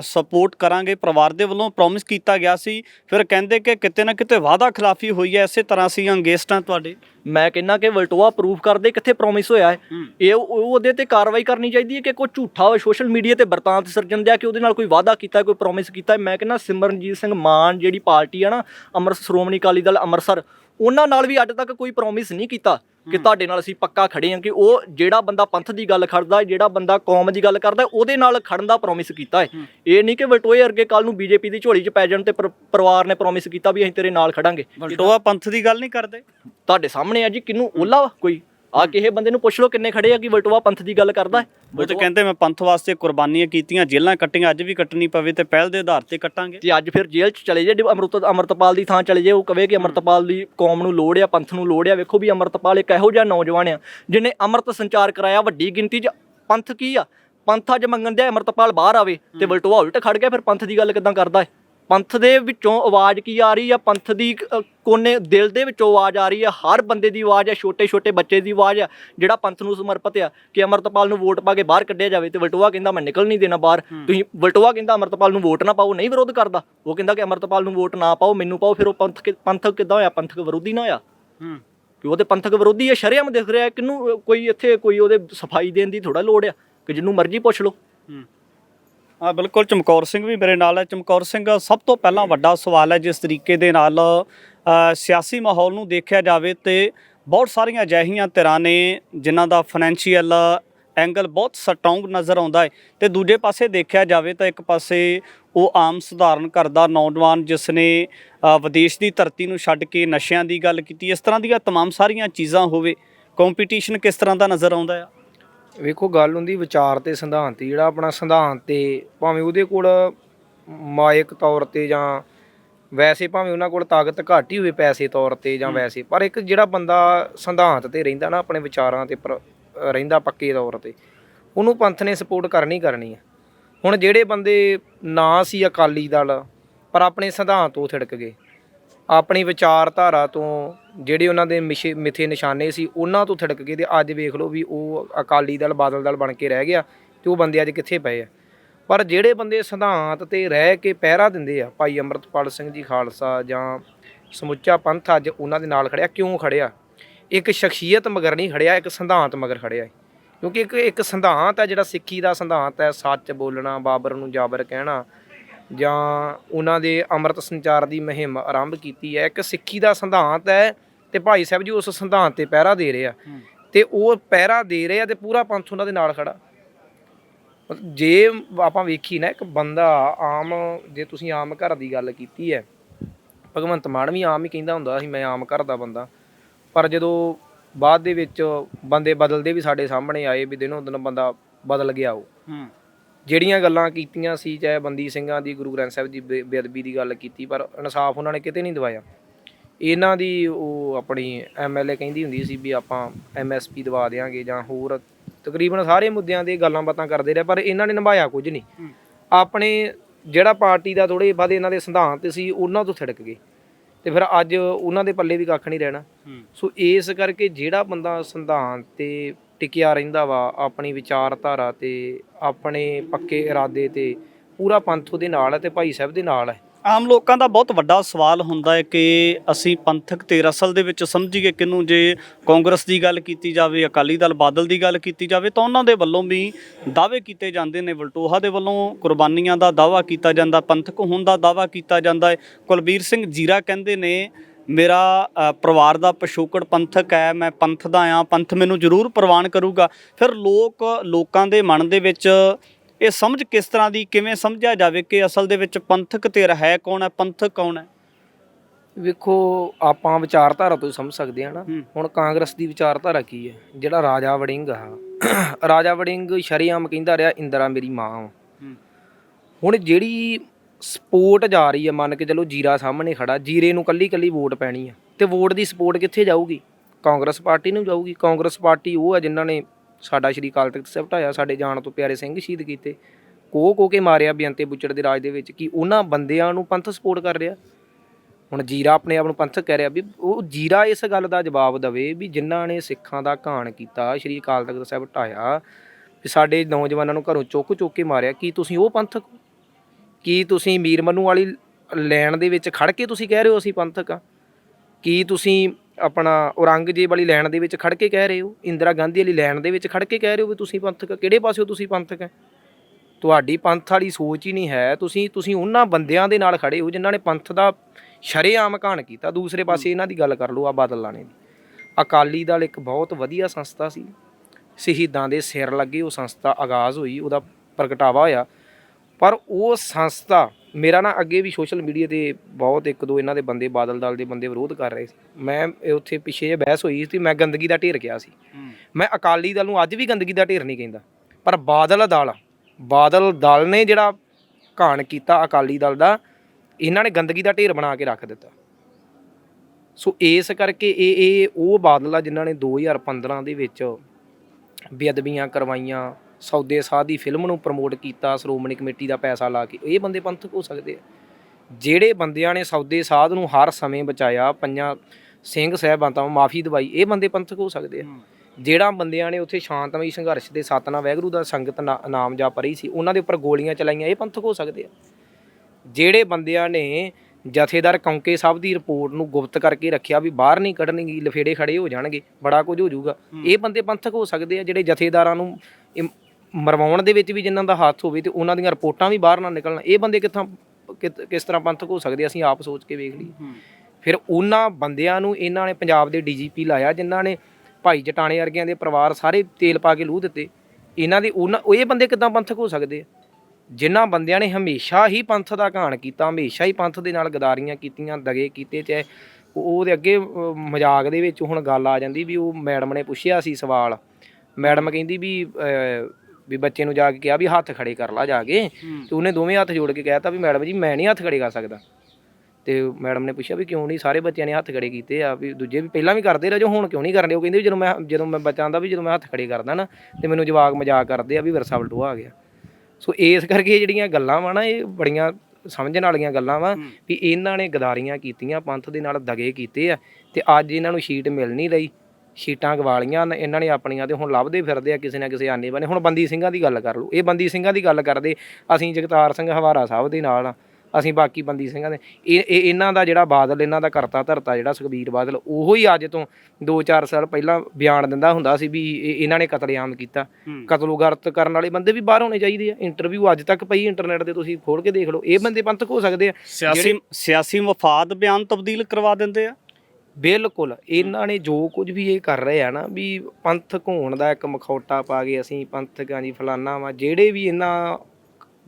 ਸਪੋਰਟ ਕਰਾਂਗੇ, ਪਰਿਵਾਰ ਦੇ ਵੱਲੋਂ ਪ੍ਰੋਮਿਸ ਕੀਤਾ ਗਿਆ ਸੀ। ਫਿਰ ਕਹਿੰਦੇ ਕਿ ਕਿਤੇ ਨਾ ਕਿਤੇ ਵਾਅਦਾ ਖਿਲਾਫੀ ਹੋਈ ਹੈ, ਇਸੇ ਤਰ੍ਹਾਂ ਅਸੀਂ ਅੰਗੇਸਟ ਤੁਹਾਡੇ।
ਮੈਂ ਕਹਿੰਨਾ ਕਿ ਵਲਟੋਆ ਪ੍ਰੂਫ ਕਰਦੇ ਕਿੱਥੇ ਪ੍ਰੋਮਿਸ ਹੋਇਆ ਹੈ। ਇਹ ਉਹ ਉਹ ਉਹਦੇ ਤੇ ਕਾਰਵਾਈ ਕਰਨੀ ਚਾਹੀਦੀ ਹੈ ਕਿ ਕੋਈ ਝੂਠਾ ਸੋਸ਼ਲ ਮੀਡੀਆ ਤੇ ਵਰਤਾਂਤ ਸਿਰਜਣ ਦਿਆ ਕਿ ਉਹਦੇ ਨਾਲ ਕੋਈ ਵਾਅਦਾ ਕੀਤਾ ਕੋਈ ਪ੍ਰੋਮਿਸ ਕੀਤਾ। ਮੈਂ ਕਹਿੰਨਾ ਸਿਮਰਨਜੀਤ ਸਿੰਘ ਮਾਨ ਜਿਹੜੀ ਪਾਰਟੀ ਆ ਨਾ ਅੰਮ੍ਰਿਤ ਸ਼੍ਰੋਮਣੀ ਅਕਾਲੀ ਦਲ ਅੰਮ੍ਰਿਤਸਰ ਉਹਨਾਂ ਨਾਲ ਵੀ ਅੱਜ ਤੱਕ ਕੋਈ ਪ੍ਰੋਮਿਸ ਨਹੀਂ ਕੀਤਾ ਕਿ ਤੁਹਾਡੇ ਨਾਲ ਅਸੀਂ ਪੱਕਾ ਖੜੇ ਹਾਂ ਕਿ ਉਹ ਜਿਹੜਾ ਬੰਦਾ ਪੰਥ ਦੀ ਗੱਲ ਕਰਦਾ ਜਿਹੜਾ ਬੰਦਾ ਕੌਮ ਦੀ ਗੱਲ ਕਰਦਾ ਉਹਦੇ ਨਾਲ ਖੜਨ ਦਾ ਪ੍ਰੋਮਿਸ ਕੀਤਾ ਹੈ। ਇਹ ਨਹੀਂ ਕਿ ਵਲਟੋਏ ਵਰਗੇ ਕੱਲ ਨੂੰ ਬੀਜੇਪੀ ਦੀ ਝੋਲੀ 'ਚ ਪੈ ਜਾਣ ਤੇ ਪਰ- ਪਰਿਵਾਰ ਨੇ ਪ੍ਰੋਮਿਸ ਕੀਤਾ ਵੀ ਅਸੀਂ ਤੇਰੇ ਨਾਲ ਖੜਾਂਗੇ।
ਵਲਟੋਆ ਪੰਥ ਦੀ ਗੱਲ ਨਹੀਂ ਕਰਦੇ।
ਤੁਹਾਡੇ ਸਾਹਮਣੇ ਆ ਜੀ ਕਿਨੂੰ ਓਲਾ ਕੋਈ? ਆ ਕਿਸੇ ਬੰਦੇ ਨੂੰ ਪੁੱਛ ਲਓ ਕਿੰਨੇ ਖੜੇ ਆ ਕਿ ਵਲਟੋਆ ਪੰਥ ਦੀ ਗੱਲ ਕਰਦਾ ਹੈ।
ਉਹ ਤੇ ਕਹਿੰਦੇ ਮੈਂ ਪੰਥ ਵਾਸਤੇ ਕੁਰਬਾਨੀਆਂ ਕੀਤੀਆਂ ਜੇਲ੍ਹਾਂ ਕੱਟੀਆਂ ਅੱਜ ਵੀ ਕੱਟਣੀ ਪਵੇ ਤੇ ਪਹਿਲ ਦੇ ਆਧਾਰ ਤੇ ਕੱਟਾਂਗੇ।
ਤੇ ਅੱਜ ਫਿਰ ਜੇਲ੍ਹ 'ਚ ਚਲੇ ਜੇ ਅਮਰਤ ਅਮਰਤਪਾਲ ਦੀ ਥਾਂ ਚਲੇ ਜੇ ਉਹ ਕਵੇ ਕਿ ਅਮਰਤਪਾਲ ਦੀ ਕੌਮ ਨੂੰ ਲੋੜ ਆ ਪੰਥ ਨੂੰ ਲੋੜ ਆ। ਵੇਖੋ ਵੀ ਅਮਰਤਪਾਲ ਇੱਕ ਇਹੋ ਜਿਹਾ ਨੌਜਵਾਨ ਆ ਜਿਹਨੇ ਅਮਰਤ ਸੰਚਾਰ ਕਰਾਇਆ ਵੱਡੀ ਗਿਣਤੀ 'ਚ ਪੰਥ ਕੀ ਆ? ਪੰਥ ਅੱਜ ਮੰਗਣ ਦੇ ਅਮਰਤਪਾਲ ਬਾਹਰ ਆਵੇ ਤੇ ਵਲਟੋਆ ਉਲਟ ਖੜ ਗਿਆ ਫਿਰ ਪੰਥ ਦੀ ਗੱਲ ਕਿਦਾਂ ਕਰਦਾ ਹੈ? ਪੰਥ ਦੇ ਵਿੱਚੋਂ ਆਵਾਜ਼ ਕੀ ਆ ਰਹੀ ਆ? ਪੰਥ ਦੀ ਕੋਨੇ ਦਿਲ ਦੇ ਵਿੱਚੋਂ ਆਵਾਜ਼ ਆ ਰਹੀ ਆ। ਹਰ ਬੰਦੇ ਦੀ ਆਵਾਜ਼ ਆ ਛੋਟੇ ਛੋਟੇ ਬੱਚੇ ਦੀ ਆਵਾਜ਼ ਆ ਜਿਹੜਾ ਪੰਥ ਨੂੰ ਸਮਰਪਿਤ ਆ ਕਿ ਅਮਰਤਪਾਲ ਨੂੰ ਵੋਟ ਪਾ ਕੇ ਬਾਹਰ ਕੱਢਿਆ ਜਾਵੇ ਤੇ ਵਲਟੋਆ ਕਹਿੰਦਾ ਮੈਂ ਨਿਕਲ ਨਹੀਂ ਦੇਣਾ ਬਾਹਰ। ਤੁਸੀਂ ਵਲਟੋਆ ਕਹਿੰਦਾ ਅਮਰਤਪਾਲ ਨੂੰ ਵੋਟ ਨਾ ਪਾਓ। ਨਹੀਂ ਵਿਰੋਧ ਕਰਦਾ। ਉਹ ਕਹਿੰਦਾ ਕਿ ਅਮਰਤਪਾਲ ਨੂੰ ਵੋਟ ਨਾ ਪਾਓ ਮੈਨੂੰ ਪਾਓ ਫਿਰ ਉਹ ਪੰਥ ਪੰਥਕ ਕਿੱਦਾਂ ਹੋਇਆ? ਪੰਥਕ ਵਿਰੋਧੀ ਨਾ ਹੋਇਆ? ਕਿ ਉਹਦੇ ਪੰਥਕ ਵਿਰੋਧੀ ਆ ਸ਼ਰੇਆਮ ਦਿਖ ਰਿਹਾ ਕਿਨੂੰ ਕੋਈ ਇੱਥੇ ਕੋਈ ਉਹਦੇ ਸਫ਼ਾਈ ਦੇਣ ਦੀ ਥੋੜਾ ਲੋੜ ਆ ਕਿ ਜਿੰਨੂੰ ਮਰਜ਼ੀ ਪੁੱਛ ਲਓ।
ਹੂੰ ਆ ਬਿਲਕੁਲ ਚਮਕੌਰ ਸਿੰਘ ਵੀ ਮੇਰੇ ਨਾਲ ਹੈ ਚਮਕੌਰ ਸਿੰਘ ਸਭ ਤੋਂ ਪਹਿਲਾਂ ਵੱਡਾ ਸਵਾਲ ਹੈ ਜਿਸ ਤਰੀਕੇ ਦੇ ਨਾਲ ਅ, ਸਿਆਸੀ ਮਾਹੌਲ ਨੂੰ ਦੇਖਿਆ ਜਾਵੇ ਤੇ ਬਹੁਤ ਸਾਰੀਆਂ ਅਜਿਹੀਆਂ ਧਿਰਾਂ ਨੇ ਜਿਨ੍ਹਾਂ ਦਾ ਫਾਈਨੈਂਸ਼ੀਅਲ ਐਂਗਲ ਬਹੁਤ ਸਟਰੋਂਗ ਨਜ਼ਰ ਆਉਂਦਾ ਹੈ ਤੇ ਦੂਜੇ ਪਾਸੇ ਦੇਖਿਆ ਜਾਵੇ ਤਾਂ ਇੱਕ ਪਾਸੇ ਉਹ ਆਮ ਸਧਾਰਨ ਘਰ ਦਾ ਨੌਜਵਾਨ ਜਿਸ ਨੇ ਅ, ਵਿਦੇਸ਼ ਦੀ ਧਰਤੀ ਨੂੰ ਛੱਡ ਕੇ ਨਸ਼ਿਆਂ ਦੀ ਗੱਲ ਕੀਤੀ ਇਸ ਤਰ੍ਹਾਂ ਦੀਆਂ तमाम ਸਾਰੀਆਂ ਚੀਜ਼ਾਂ ਹੋਵੇ ਕੰਪੀਟੀਸ਼ਨ ਕਿਸ ਤਰ੍ਹਾਂ ਦਾ ਨਜ਼ਰ ਆਉਂਦਾ ਆ
ਵੇਖੋ ਗੱਲ ਹੁੰਦੀ ਵਿਚਾਰ ਤੇ ਸਿਧਾਂਤ ਜਿਹੜਾ ਆਪਣਾ ਸਿਧਾਂਤ ਤੇ ਭਾਵੇਂ ਉਹਦੇ ਕੋਲ ਮਾਇਕ ਤੌਰ ਤੇ ਜਾਂ ਵੈਸੇ ਭਾਵੇਂ ਉਹਨਾਂ ਕੋਲ ਤਾਕਤ ਘੱਟ ਹੀ ਹੋਵੇ ਪੈਸੇ ਤੌਰ ਤੇ ਜਾਂ ਵੈਸੇ ਪਰ ਇੱਕ ਜਿਹੜਾ ਬੰਦਾ ਸਿਧਾਂਤ ਤੇ ਰਹਿੰਦਾ ਨਾ ਆਪਣੇ ਵਿਚਾਰਾਂ ਤੇ ਪਰ- ਰਹਿੰਦਾ ਪੱਕੇ ਤੌਰ ਤੇ ਉਹਨੂੰ ਪੰਥ ਨੇ ਸਪੋਰਟ ਕਰਨੀ ਕਰਨੀ ਹੈ ਹੁਣ ਜਿਹੜੇ ਬੰਦੇ ਨਾ ਸੀ ਅਕਾਲੀ ਦਲ ਪਰ ਆਪਣੇ ਸਿਧਾਂਤ ਤੋਂ ਥਿੜਕ ਗਏ। ਆਪਣੀ ਵਿਚਾਰਧਾਰਾ ਤੋਂ ਜਿਹੜੇ ਉਹਨਾਂ ਦੇ ਮਿਸ਼ੇ ਮਿੱਥੇ ਨਿਸ਼ਾਨੇ ਸੀ, ਉਹਨਾਂ ਤੋਂ ਥਿੜਕ ਕੇ ਤੇ ਅੱਜ ਵੇਖ ਲਓ ਵੀ ਉਹ ਅਕਾਲੀ ਦਲ, ਬਾਦਲ ਦਲ ਬਣ ਕੇ ਰਹਿ ਗਿਆ ਤੇ ਉਹ ਬੰਦੇ ਅੱਜ ਕਿੱਥੇ ਪਏ ਆ। ਪਰ ਜਿਹੜੇ ਬੰਦੇ ਸਿਧਾਂਤ ਤੇ ਰਹਿ ਕੇ ਪਹਿਰਾ ਦਿੰਦੇ ਆ, ਭਾਈ ਅੰਮ੍ਰਿਤਪਾਲ ਸਿੰਘ ਜੀ ਖਾਲਸਾ ਜਾਂ ਸਮੁੱਚਾ ਪੰਥ ਅੱਜ ਉਹਨਾਂ ਦੇ ਨਾਲ ਖੜਿਆ, ਕਿਉਂ ਖੜਿਆ? ਇੱਕ ਸ਼ਖਸੀਅਤ ਮਗਰ ਨਹੀਂ ਖੜਿਆ, ਇੱਕ ਸਿਧਾਂਤ ਮਗਰ ਖੜਿਆ ਕਿਉਂਕਿ ਇੱਕ ਇੱਕ ਸਿਧਾਂਤ ਹੈ ਜਿਹੜਾ ਸਿੱਖੀ ਦਾ ਸਿਧਾਂਤ ਹੈ, ਸੱਚ ਬੋਲਣਾ, ਬਾਬਰ ਨੂੰ ਜਾਬਰ ਕਹਿਣਾ ਜਾਂ ਉਹਨਾਂ ਦੇ ਅੰਮ੍ਰਿਤ ਸੰਚਾਰ ਦੀ ਮੁਹਿੰਮ ਆਰੰਭ ਕੀਤੀ ਹੈ। ਇੱਕ ਸਿੱਖੀ ਦਾ ਸਿਧਾਂਤ ਹੈ ਤੇ ਭਾਈ ਸਾਹਿਬ ਜੀ ਉਸ ਸਿਧਾਂਤ ਤੇ ਪਹਿਰਾ ਦੇ ਰਹੇ ਆ। ਤੇ ਉਹ ਪਹਿਰਾ ਦੇ ਰਹੇ ਆ ਤੇ ਪੂਰਾ ਪੰਥ ਉਹਨਾਂ ਦੇ ਨਾਲ ਖੜਾ। ਜੇ ਆਪਾਂ ਵੇਖੀ ਨਾ ਇੱਕ ਬੰਦਾ ਆਮ ਜੇ ਤੁਸੀਂ ਆਮ ਘਰ ਦੀ ਗੱਲ ਕੀਤੀ ਹੈ ਭਗਵੰਤ ਮਾਨ ਵੀ ਆਮ ਹੀ ਕਹਿੰਦਾ ਹੁੰਦਾ ਸੀ ਮੈਂ ਆਮ ਘਰ ਦਾ ਬੰਦਾ। ਪਰ ਜਦੋਂ ਬਾਅਦ ਦੇ ਵਿੱਚ ਬੰਦੇ ਬਦਲਦੇ ਵੀ ਸਾਡੇ ਸਾਹਮਣੇ ਆਏ ਵੀ ਦਿਨੋਂ ਦਿਨ ਬੰਦਾ ਬਦਲ ਗਿਆ ਉਹ।
ਹੂੰ।
ਜਿਹੜੀਆਂ ਗੱਲਾਂ ਕੀਤੀਆਂ ਸੀ ਚਾਹੇ ਬੰਦੀ ਸਿੰਘਾਂ ਦੀ ਗੁਰੂ ਗ੍ਰੰਥ ਸਾਹਿਬ ਦੀ ਬੇ- ਬੇਅਦਬੀ ਦੀ ਗੱਲ ਕੀਤੀ ਪਰ ਇਨਸਾਫ ਉਹਨਾਂ ਨੇ ਕਿਤੇ ਨਹੀਂ ਦਵਾਇਆ। ਇਹਨਾਂ ਦੀ ਉਹ ਆਪਣੀ ਐਮਐਲਏ ਕਹਿੰਦੀ ਹੁੰਦੀ ਸੀ ਵੀ ਆਪਾਂ ਐਮਐਸਪੀ ਦਵਾ ਦੇਾਂਗੇ ਜਾਂ ਹੋਰ ਤਕਰੀਬਨ ਸਾਰੇ ਮੁੱਦਿਆਂ ਦੇ ਗੱਲਾਂ ਬਾਤਾਂ ਕਰਦੇ ਰਹੇ ਪਰ ਇਹਨਾਂ ਨੇ ਨਿਭਾਇਆ ਕੁਝ ਨਹੀਂ। ਆਪਣੇ ਜਿਹੜਾ ਪਾਰਟੀ ਦਾ ਥੋੜੇ ਬਾਅਦ ਇਹਨਾਂ ਦੇ ਸਿਧਾਂਤ ਸੀ ਉਹਨਾਂ ਤੋਂ ਥੜਕ ਗਏ। ਤੇ ਫਿਰ ਅੱਜ ਉਹਨਾਂ ਦੇ ਪੱਲੇ ਵੀ ਕੱਖ ਨਹੀਂ ਰਹਿਣਾ। ਸੋ ਇਸ ਕਰਕੇ ਜਿਹੜਾ ਬੰਦਾ ਸਿਧਾਂਤ ਤੇ ਟਿਕਿਆ ਰਹਿੰਦਾ ਵਾ ਆਪਣੀ ਵਿਚਾਰਧਾਰਾ ਤੇ ਆਪਣੇ ਪੱਕੇ ਇਰਾਦੇ ਤੇ। ਪੂਰਾ ਪੰਥ ਉਹਦੇ ਨਾਲ ਹੈ ਤੇ ਭਾਈ ਸਾਹਿਬ ਦੇ ਨਾਲ ਹੈ।
ਆਮ ਲੋਕਾਂ ਦਾ ਬਹੁਤ ਵੱਡਾ ਸਵਾਲ ਹੁੰਦਾ ਹੈ ਕਿ ਅਸੀਂ ਪੰਥਕ ਤੇ ਅਸਲ ਦੇ ਵਿੱਚ ਸਮਝੀਏ ਕਿਨੂੰ ਜੇ ਕਾਂਗਰਸ ਦੀ ਗੱਲ ਕੀਤੀ ਜਾਵੇ, ਅਕਾਲੀ ਦਲ ਬਾਦਲ ਦੀ ਗੱਲ ਕੀਤੀ ਜਾਵੇ, ਤਾਂ ਉਹਨਾਂ ਦੇ ਵੱਲੋਂ ਵੀ ਦਾਅਵੇ ਕੀਤੇ ਜਾਂਦੇ ਨੇ। ਵਲਟੋਹਾ ਦੇ ਵੱਲੋਂ ਕੁਰਬਾਨੀਆਂ ਦਾ ਦਾਅਵਾ ਕੀਤਾ ਜਾਂਦਾ, ਪੰਥਕ ਹੋਣ ਦਾ ਦਾਅਵਾ ਕੀਤਾ ਜਾਂਦਾ ਹੈ। ਕੁਲਬੀਰ ਸਿੰਘ ਜੀਰਾ ਕਹਿੰਦੇ ਨੇ ਮੇਰਾ ਪਰਿਵਾਰ ਦਾ ਪਿਛੋਕੜ ਪੰਥਕ ਹੈ ਮੈਂ ਪੰਥ ਦਾ ਆ ਪੰਥ ਮੈਨੂੰ ਜ਼ਰੂਰ ਪ੍ਰਵਾਨ ਕਰੂਗਾ। ਫਿਰ ਲੋਕ ਲੋਕਾਂ ਦੇ ਮਨ ਦੇ ਵਿੱਚ ਇਹ ਸਮਝ ਕਿਸ ਤਰ੍ਹਾਂ ਦੀ ਕਿਵੇਂ ਸਮਝਿਆ ਜਾਵੇ ਕਿ ਅਸਲ ਦੇ ਵਿੱਚ ਪੰਥਕ ਧਿਰ ਹੈ ਕੌਣ ਹੈ ਪੰਥਕ ਕੌਣ ਹੈ?
ਵੇਖੋ ਆਪਾਂ ਵਿਚਾਰਧਾਰਾ ਤੋਂ ਹੀ ਸਮਝ ਸਕਦੇ ਹਾਂ ਨਾ।
ਹੂੰ।
ਹੁਣ ਕਾਂਗਰਸ ਦੀ ਵਿਚਾਰਧਾਰਾ ਕੀ ਹੈ? ਜਿਹੜਾ ਰਾਜਾ ਵੜਿੰਗ ਆ। ਰਾਜਾ ਵੜਿੰਗ ਸ਼ਰੇਆਮ ਕਹਿੰਦਾ ਰਿਹਾ ਇੰਦਰਾ ਮੇਰੀ ਮਾਂ
ਹੂੰ।
ਹੁਣ ਜਿਹੜੀ ਸਪੋਰਟ ਜਾ ਰਹੀ ਹੈ ਮੰਨ ਕੇ ਚਲੋ ਜੀਰਾ ਸਾਹਮਣੇ ਖੜਾ, ਜੀਰੇ ਨੂੰ ਕੱਲੀ ਕੱਲੀ ਵੋਟ ਪੈਣੀ ਆ। ਤੇ ਵੋਟ ਦੀ ਸਪੋਰਟ ਕਿੱਥੇ ਜਾਊਗੀ? ਕਾਂਗਰਸ ਪਾਰਟੀ ਨੂੰ ਜਾਊਗੀ। ਕਾਂਗਰਸ ਪਾਰਟੀ ਉਹ ਆ ਜਿਨ੍ਹਾਂ ਨੇ ਸਾਡਾ ਸ਼੍ਰੀ ਅਕਾਲ ਤਖਤ ਸਾਹਿਬ ਢਾਇਆ ਸਾਡੇ ਜਾਣ ਤੋਂ ਪਿਆਰੇ ਸਿੰਘ ਸ਼ਹੀਦ ਕੀਤੇ। ਕੋ ਕੋ ਕੇ ਮਾਰਿਆ ਬੇਅੰਤੇ ਬੁੱਚੜ ਦੇ ਰਾਜ ਦੇ ਵਿੱਚ ਕਿ ਉਹਨਾਂ ਬੰਦਿਆਂ ਨੂੰ ਪੰਥ ਸਪੋਰਟ ਕਰ ਰਿਹਾ। ਹੁਣ ਜੀਰਾ ਆਪਣੇ ਆਪ ਨੂੰ ਪੰਥਕ ਕਹਿ ਰਿਹਾ ਵੀ ਉਹ ਜੀਰਾ ਇਸ ਗੱਲ ਦਾ ਜਵਾਬ ਦਵੇ ਵੀ ਜਿਨ੍ਹਾਂ ਨੇ ਸਿੱਖਾਂ ਦਾ ਘਾਣ ਕੀਤਾ, ਸ਼੍ਰੀ ਅਕਾਲ ਤਖਤ ਸਾਹਿਬ ਢਾਇਆ ਵੀ ਸਾਡੇ ਨੌਜਵਾਨਾਂ ਨੂੰ ਘਰੋਂ ਚੁੱਕ ਚੁੱਕ ਕੇ ਮਾਰਿਆ, ਕੀ ਤੁਸੀਂ ਉਹ ਪੰਥਕ ਕੀ ਤੁਸੀਂ ਮੀਰ ਮਨੂ ਵਾਲੀ ਲੈਣ ਦੇ ਵਿੱਚ ਖੜ ਕੇ ਤੁਸੀਂ ਕਹਿ ਰਹੇ ਹੋ ਅਸੀਂ ਪੰਥਕ ਆ? ਕੀ ਤੁਸੀਂ ਆਪਣਾ ਔਰੰਗਜ਼ੇਬ ਵਾਲੀ ਲੈਣ ਦੇ ਵਿੱਚ ਖੜ ਕੇ ਕਹਿ ਰਹੇ ਹੋ? ਇੰਦਰਾ ਗਾਂਧੀ ਵਾਲੀ ਲੈਣ ਦੇ ਵਿੱਚ ਖੜ ਕੇ ਕਹਿ ਰਹੇ ਹੋ ਵੀ ਤੁਸੀਂ ਪੰਥਕ? ਕਿਹੜੇ ਪਾਸਿਓ ਤੁਸੀਂ ਪੰਥਕ ਹੈ ਤੁਹਾਡੀ ਪੰਥ ਵਾਲੀ ਸੋਚ ਹੀ ਨਹੀਂ ਹੈ। ਤੁਸੀਂ ਤੁਸੀਂ ਉਹਨਾਂ ਬੰਦਿਆਂ ਦੇ ਨਾਲ ਖੜੇ ਹੋ ਜਿਨ੍ਹਾਂ ਨੇ ਪੰਥ ਦਾ ਸ਼ਰੇਆਮ ਘਾਣ ਕੀਤਾ। ਦੂਸਰੇ ਪਾਸੇ ਇਹਨਾਂ ਦੀ ਗੱਲ ਕਰ ਲਓ ਆ ਬਾਦਲ ਲਾਣੇ ਦੀ। ਅਕਾਲੀ ਦਲ ਇੱਕ ਬਹੁਤ ਵਧੀਆ ਸੰਸਥਾ ਸੀ। ਸ਼ਹੀਦਾਂ ਦੇ ਸਿਰ ਲੱਗੇ ਉਹ ਸੰਸਥਾ ਆਗਾਜ਼ ਹੋਈ ਉਹਦਾ ਪ੍ਰਗਟਾਵਾ ਹੋਇਆ। ਪਰ ਉਹ ਸੰਸਥਾ ਮੇਰਾ ਨਾ ਅੱਗੇ ਵੀ ਸੋਸ਼ਲ ਮੀਡੀਆ ਤੇ ਬਹੁਤ ਇੱਕ ਦੋ ਇਹਨਾਂ ਦੇ ਬੰਦੇ ਬਾਦਲ ਦਲ ਦੇ ਬੰਦੇ ਵਿਰੋਧ ਕਰ ਰਹੇ ਸੀ। ਮੈਂ ਇਹ ਉੱਥੇ ਪਿੱਛੇ ਜੇ ਬਹਿਸ ਹੋਈ ਸੀ ਮੈਂ ਗੰਦਗੀ ਦਾ ਢੇਰ ਕਿਹਾ ਸੀ। ਮੈਂ ਅਕਾਲੀ ਦਲ ਨੂੰ ਅੱਜ ਵੀ ਗੰਦਗੀ ਦਾ ਢੇਰ ਨਹੀਂ ਕਹਿੰਦਾ ਪਰ ਬਾਦਲ ਦਲ ਬਾਦਲ ਦਲ ਨੇ ਜਿਹੜਾ ਘਾਣ ਕੀਤਾ ਅਕਾਲੀ ਦਲ ਦਾ ਇਹਨਾਂ ਨੇ ਗੰਦਗੀ ਦਾ ਢੇਰ ਬਣਾ ਕੇ ਰੱਖ ਦਿੱਤਾ। ਸੋ ਇਸ ਕਰਕੇ ਇਹ ਇਹ ਉਹ ਬਾਦਲ ਆ ਜਿਨ੍ਹਾਂ ਨੇ 2015 ਦੇ ਵਿੱਚ ਬੇਅਦਬੀਆਂ ਕਰਵਾਈਆਂ ਸੌਦੇ ਸਾਹ ਦੀ ਫਿਲਮ ਨੂੰ ਪ੍ਰਮੋਟ ਕੀਤਾ ਸ਼੍ਰੋਮਣੀ ਕਮੇਟੀ ਦਾ ਪੈਸਾ ਲਾ ਕੇ ਇਹ ਬੰਦੇ ਪੰਥਕ ਹੋ ਸਕਦੇ ਆ। ਜਿਹੜੇ ਬੰਦਿਆਂ ਨੇ ਸੌਦੇ ਸਾਧ ਨੂੰ ਹਰ ਸਮੇਂ ਬਚਾਇਆ ਪੰਜਾਂ ਸਿੰਘ ਸਾਹਿਬਾਂ ਤੋਂ ਮਾਫੀ ਦਵਾਈ ਇਹ ਬੰਦੇ ਪੰਥਕ ਹੋ ਸਕਦੇ ਆ। ਜਿਹੜਾ ਬੰਦਿਆਂ ਨੇ ਉੱਥੇ ਸ਼ਾਂਤਮਈ ਸੰਘਰਸ਼ ਦੇ ਸਤਨਾ ਵੈਗਰੂ ਦਾ ਸੰਗਤ ਨਾਮ ਜਪ ਰਹੀ ਸੀ ਉਹਨਾਂ ਦੇ ਉੱਪਰ ਗੋਲੀਆਂ ਚਲਾਈਆਂ ਇਹ ਪੰਥਕ ਹੋ ਸਕਦੇ ਆ। ਜਿਹੜੇ ਬੰਦਿਆਂ ਨੇ ਜਥੇਦਾਰ ਕੌਂਕੇ ਸਾਹਿਬ ਦੀ ਰਿਪੋਰਟ ਨੂੰ ਗੁਪਤ ਕਰਕੇ ਰੱਖਿਆ ਵੀ ਬਾਹਰ ਨਹੀਂ ਕੱਢਣਗੇ ਲਫੇੜੇ ਖੜੇ ਹੋ ਜਾਣਗੇ ਬੜਾ ਕੁਝ ਹੋ ਜਾਊਗਾ ਇਹ ਬੰਦੇ ਪੰਥਕ ਹੋ ਸਕਦੇ ਆ ਜਿਹੜੇ ਜਥੇਦਾਰਾਂ ਨੂੰ ਮਰਵਾਉਣ ਦੇ ਵਿੱਚ ਵੀ ਜਿਨ੍ਹਾਂ ਦਾ ਹੱਥ ਹੋਵੇ ਤੇ ਉਹਨਾਂ ਦੀਆਂ ਰਿਪੋਰਟਾਂ ਵੀ ਬਾਹਰ ਨਾ ਨਿਕਲਣ ਇਹ ਬੰਦੇ ਕਿੱਥਾਂ ਕਿਤ- ਕਿਸ ਤਰ੍ਹਾਂ ਪੰਥਕ ਹੋ ਸਕਦੇ ਆ? ਅਸੀਂ ਆਪ ਸੋਚ ਕੇ ਵੇਖ ਲਈਏ। ਫਿਰ ਉਹਨਾਂ ਬੰਦਿਆਂ ਨੂੰ ਇਹਨਾਂ ਨੇ ਪੰਜਾਬ ਦੇ ਡੀਜੀਪੀ ਲਾਇਆ ਜਿਨ੍ਹਾਂ ਨੇ ਭਾਈ ਜਟਾਣੇ ਵਰਗਿਆਂ ਦੇ ਪਰਿਵਾਰ ਸਾਰੇ ਤੇਲ ਪਾ ਕੇ ਲੂਹ ਦਿੱਤੇ। ਇਹਨਾਂ ਦੇ ਉਹਨਾਂ ਉਹ ਇਹ ਬੰਦੇ ਕਿਦਾਂ ਪੰਥਕ ਹੋ ਸਕਦੇ ਆ? ਜਿਨ੍ਹਾਂ ਬੰਦਿਆਂ ਨੇ ਹਮੇਸ਼ਾ ਹੀ ਪੰਥ ਦਾ ਘਾਣ ਕੀਤਾ ਹਮੇਸ਼ਾ ਹੀ ਪੰਥ ਦੇ ਨਾਲ ਗਦਾਰੀਆਂ ਕੀਤੀਆਂ ਦਗੇ ਕੀਤੇ ਚਾਹੇ ਉਹ- ਉਹਦੇ ਅੱਗੇ ਅਹ, ਮਜ਼ਾਕ ਦੇ ਵਿੱਚ ਹੁਣ ਗੱਲ ਆ ਜਾਂਦੀ ਵੀ ਉਹ ਮੈਡਮ ਨੇ ਪੁੱਛਿਆ ਸੀ ਸਵਾਲ। ਮੈਡਮ ਕਹਿੰਦੀ ਵੀ ਅਹ, ਵੀ ਬੱਚੇ ਨੂੰ ਜਾ ਕੇ ਕਿਹਾ ਵੀ ਹੱਥ ਖੜੇ ਕਰ ਲਾ ਜਾ ਕੇ। ਤੇ ਉਹਨੇ ਦੋਵੇਂ ਹੱਥ ਜੋੜ ਕੇ ਕਹਿਤਾ ਵੀ ਮੈਡਮ ਜੀ ਮੈਂ ਨਹੀਂ ਹੱਥ ਖੜੇ ਕਰ ਸਕਦਾ। ਤੇ ਮੈਡਮ ਨੇ ਪੁੱਛਿਆ ਵੀ ਕਿਉਂ ਨਹੀਂ? ਸਾਰੇ ਬੱਚਿਆਂ ਨੇ ਹੱਥ ਖੜੇ ਕੀਤੇ ਆ ਵੀ ਦੂਜੇ ਵੀ ਪਹਿਲਾਂ ਵੀ ਕਰਦੇ ਰਹੇ ਜੋ ਹੁਣ ਕਿਉਂ ਨਹੀਂ ਰਹੇ ਉਹ ਕਹਿੰਦੇ ਵੀ ਜਦੋਂ ਮੈਂ ਜਦੋਂ ਮੈਂ ਬੱਚਾ ਆਂਦਾ ਵੀ ਜਦੋਂ ਮੈਂ ਹੱਥ ਖੜੇ ਕਰਦਾ ਨਾ ਤੇ ਮੈਨੂੰ ਜਵਾਕ ਮਜ਼ਾਕ ਕਰਦੇ ਆ ਵੀ ਵਿਰਸਾ ਵਲਟੂਆ ਆ ਗਿਆ। ਸੋ ਇਸ ਕਰਕੇ ਜਿਹੜੀਆਂ ਗੱਲਾਂ ਵਾ ਨਾ ਇਹ ਬੜੀਆਂ ਸਮਝਣ ਵਾਲੀਆਂ ਗੱਲਾਂ ਵਾ ਵੀ ਇਹਨਾਂ ਨੇ ਗਦਾਰੀਆਂ ਕੀਤੀਆਂ ਪੰਥ ਦੇ ਨਾਲ ਦਗੇ ਕੀਤੇ ਆ ਤੇ ਅੱਜ ਇਹਨਾਂ ਨੂੰ ਸ਼ੀਟ ਮਿਲ ਨਹੀਂ ਰਹੀ। ਸ਼ੀਟਾਂ ਗਵਾਲੀਆਂ ਨੇ ਇਹਨਾਂ ਨੇ ਆਪਣੀਆਂ ਤੇ ਹੁਣ ਲੱਭਦੇ ਫਿਰਦੇ ਆ ਕਿਸੇ ਨਾ ਕਿਸੇ ਆਨੇ ਬਨੇ ਹੁਣ ਬੰਦੀ ਸਿੰਘਾਂ ਦੀ ਗੱਲ ਕਰ ਲਓ। ਇਹ ਬੰਦੀ ਸਿੰਘਾਂ ਦੀ ਗੱਲ ਕਰਦੇ ਅਸੀਂ ਜਗਤਾਰ ਸਿੰਘ ਹਵਾਰਾ ਸਾਹਿਬ ਦੇ ਨਾਲ ਆ। ਅਸੀਂ ਬਾਕੀ ਬੰਦੀ ਸਿੰਘਾਂ ਦੇ ਇਹ ਇਹ- ਇਹਨਾਂ ਦਾ ਜਿਹੜਾ ਬਾਦਲ ਇਹਨਾਂ ਦਾ ਕਰਤਾ ਧਰਤਾ ਜਿਹੜਾ ਸੁਖਬੀਰ ਬਾਦਲ ਉਹੋ ਹੀ ਅੱਜ ਤੋਂ 2-4 ਸਾਲ ਪਹਿਲਾਂ ਬਿਆਨ ਦਿੰਦਾ ਹੁੰਦਾ ਸੀ ਵੀ ਇਹ- ਇਹਨਾਂ ਨੇ ਕਤਲੇਆਮ ਕੀਤਾ। ਕਤਲੋਗਰਤ ਕਰਨ ਵਾਲੇ ਬੰਦੇ ਵੀ ਬਾਹਰ ਹੋਣੇ ਚਾਹੀਦੇ ਆ। ਇੰਟਰਵਿਊ ਅੱਜ ਤੱਕ ਪਈ ਇੰਟਰਨੈਟ ਤੇ ਤੁਸੀਂ ਖੋਲ ਕੇ ਦੇਖ ਲਓ। ਇਹ ਬੰਦੇ ਪੰਥਕ ਹੋ ਸਕਦੇ ਆ।
ਸਿਆਸੀ ਸਿਆਸੀ ਮਫਾਦ ਬਿਆਨ ਤਬਦੀਲ ਕਰਵਾ ਦਿੰਦੇ ਆ।
ਬਿਲਕੁਲ ਇਹਨਾਂ ਨੇ ਜੋ ਕੁਝ ਵੀ ਇਹ ਕਰ ਰਹੇ ਆ ਨਾ ਵੀ ਪੰਥਕ ਹੋਣ ਦਾ ਇੱਕ ਮਖੌਟਾ ਪਾ ਕੇ ਅਸੀਂ ਪੰਥਕਾਂ ਜੀ ਫਲਾਨਾ ਵਾ ਜਿਹੜੇ ਵੀ ਇਹਨਾਂ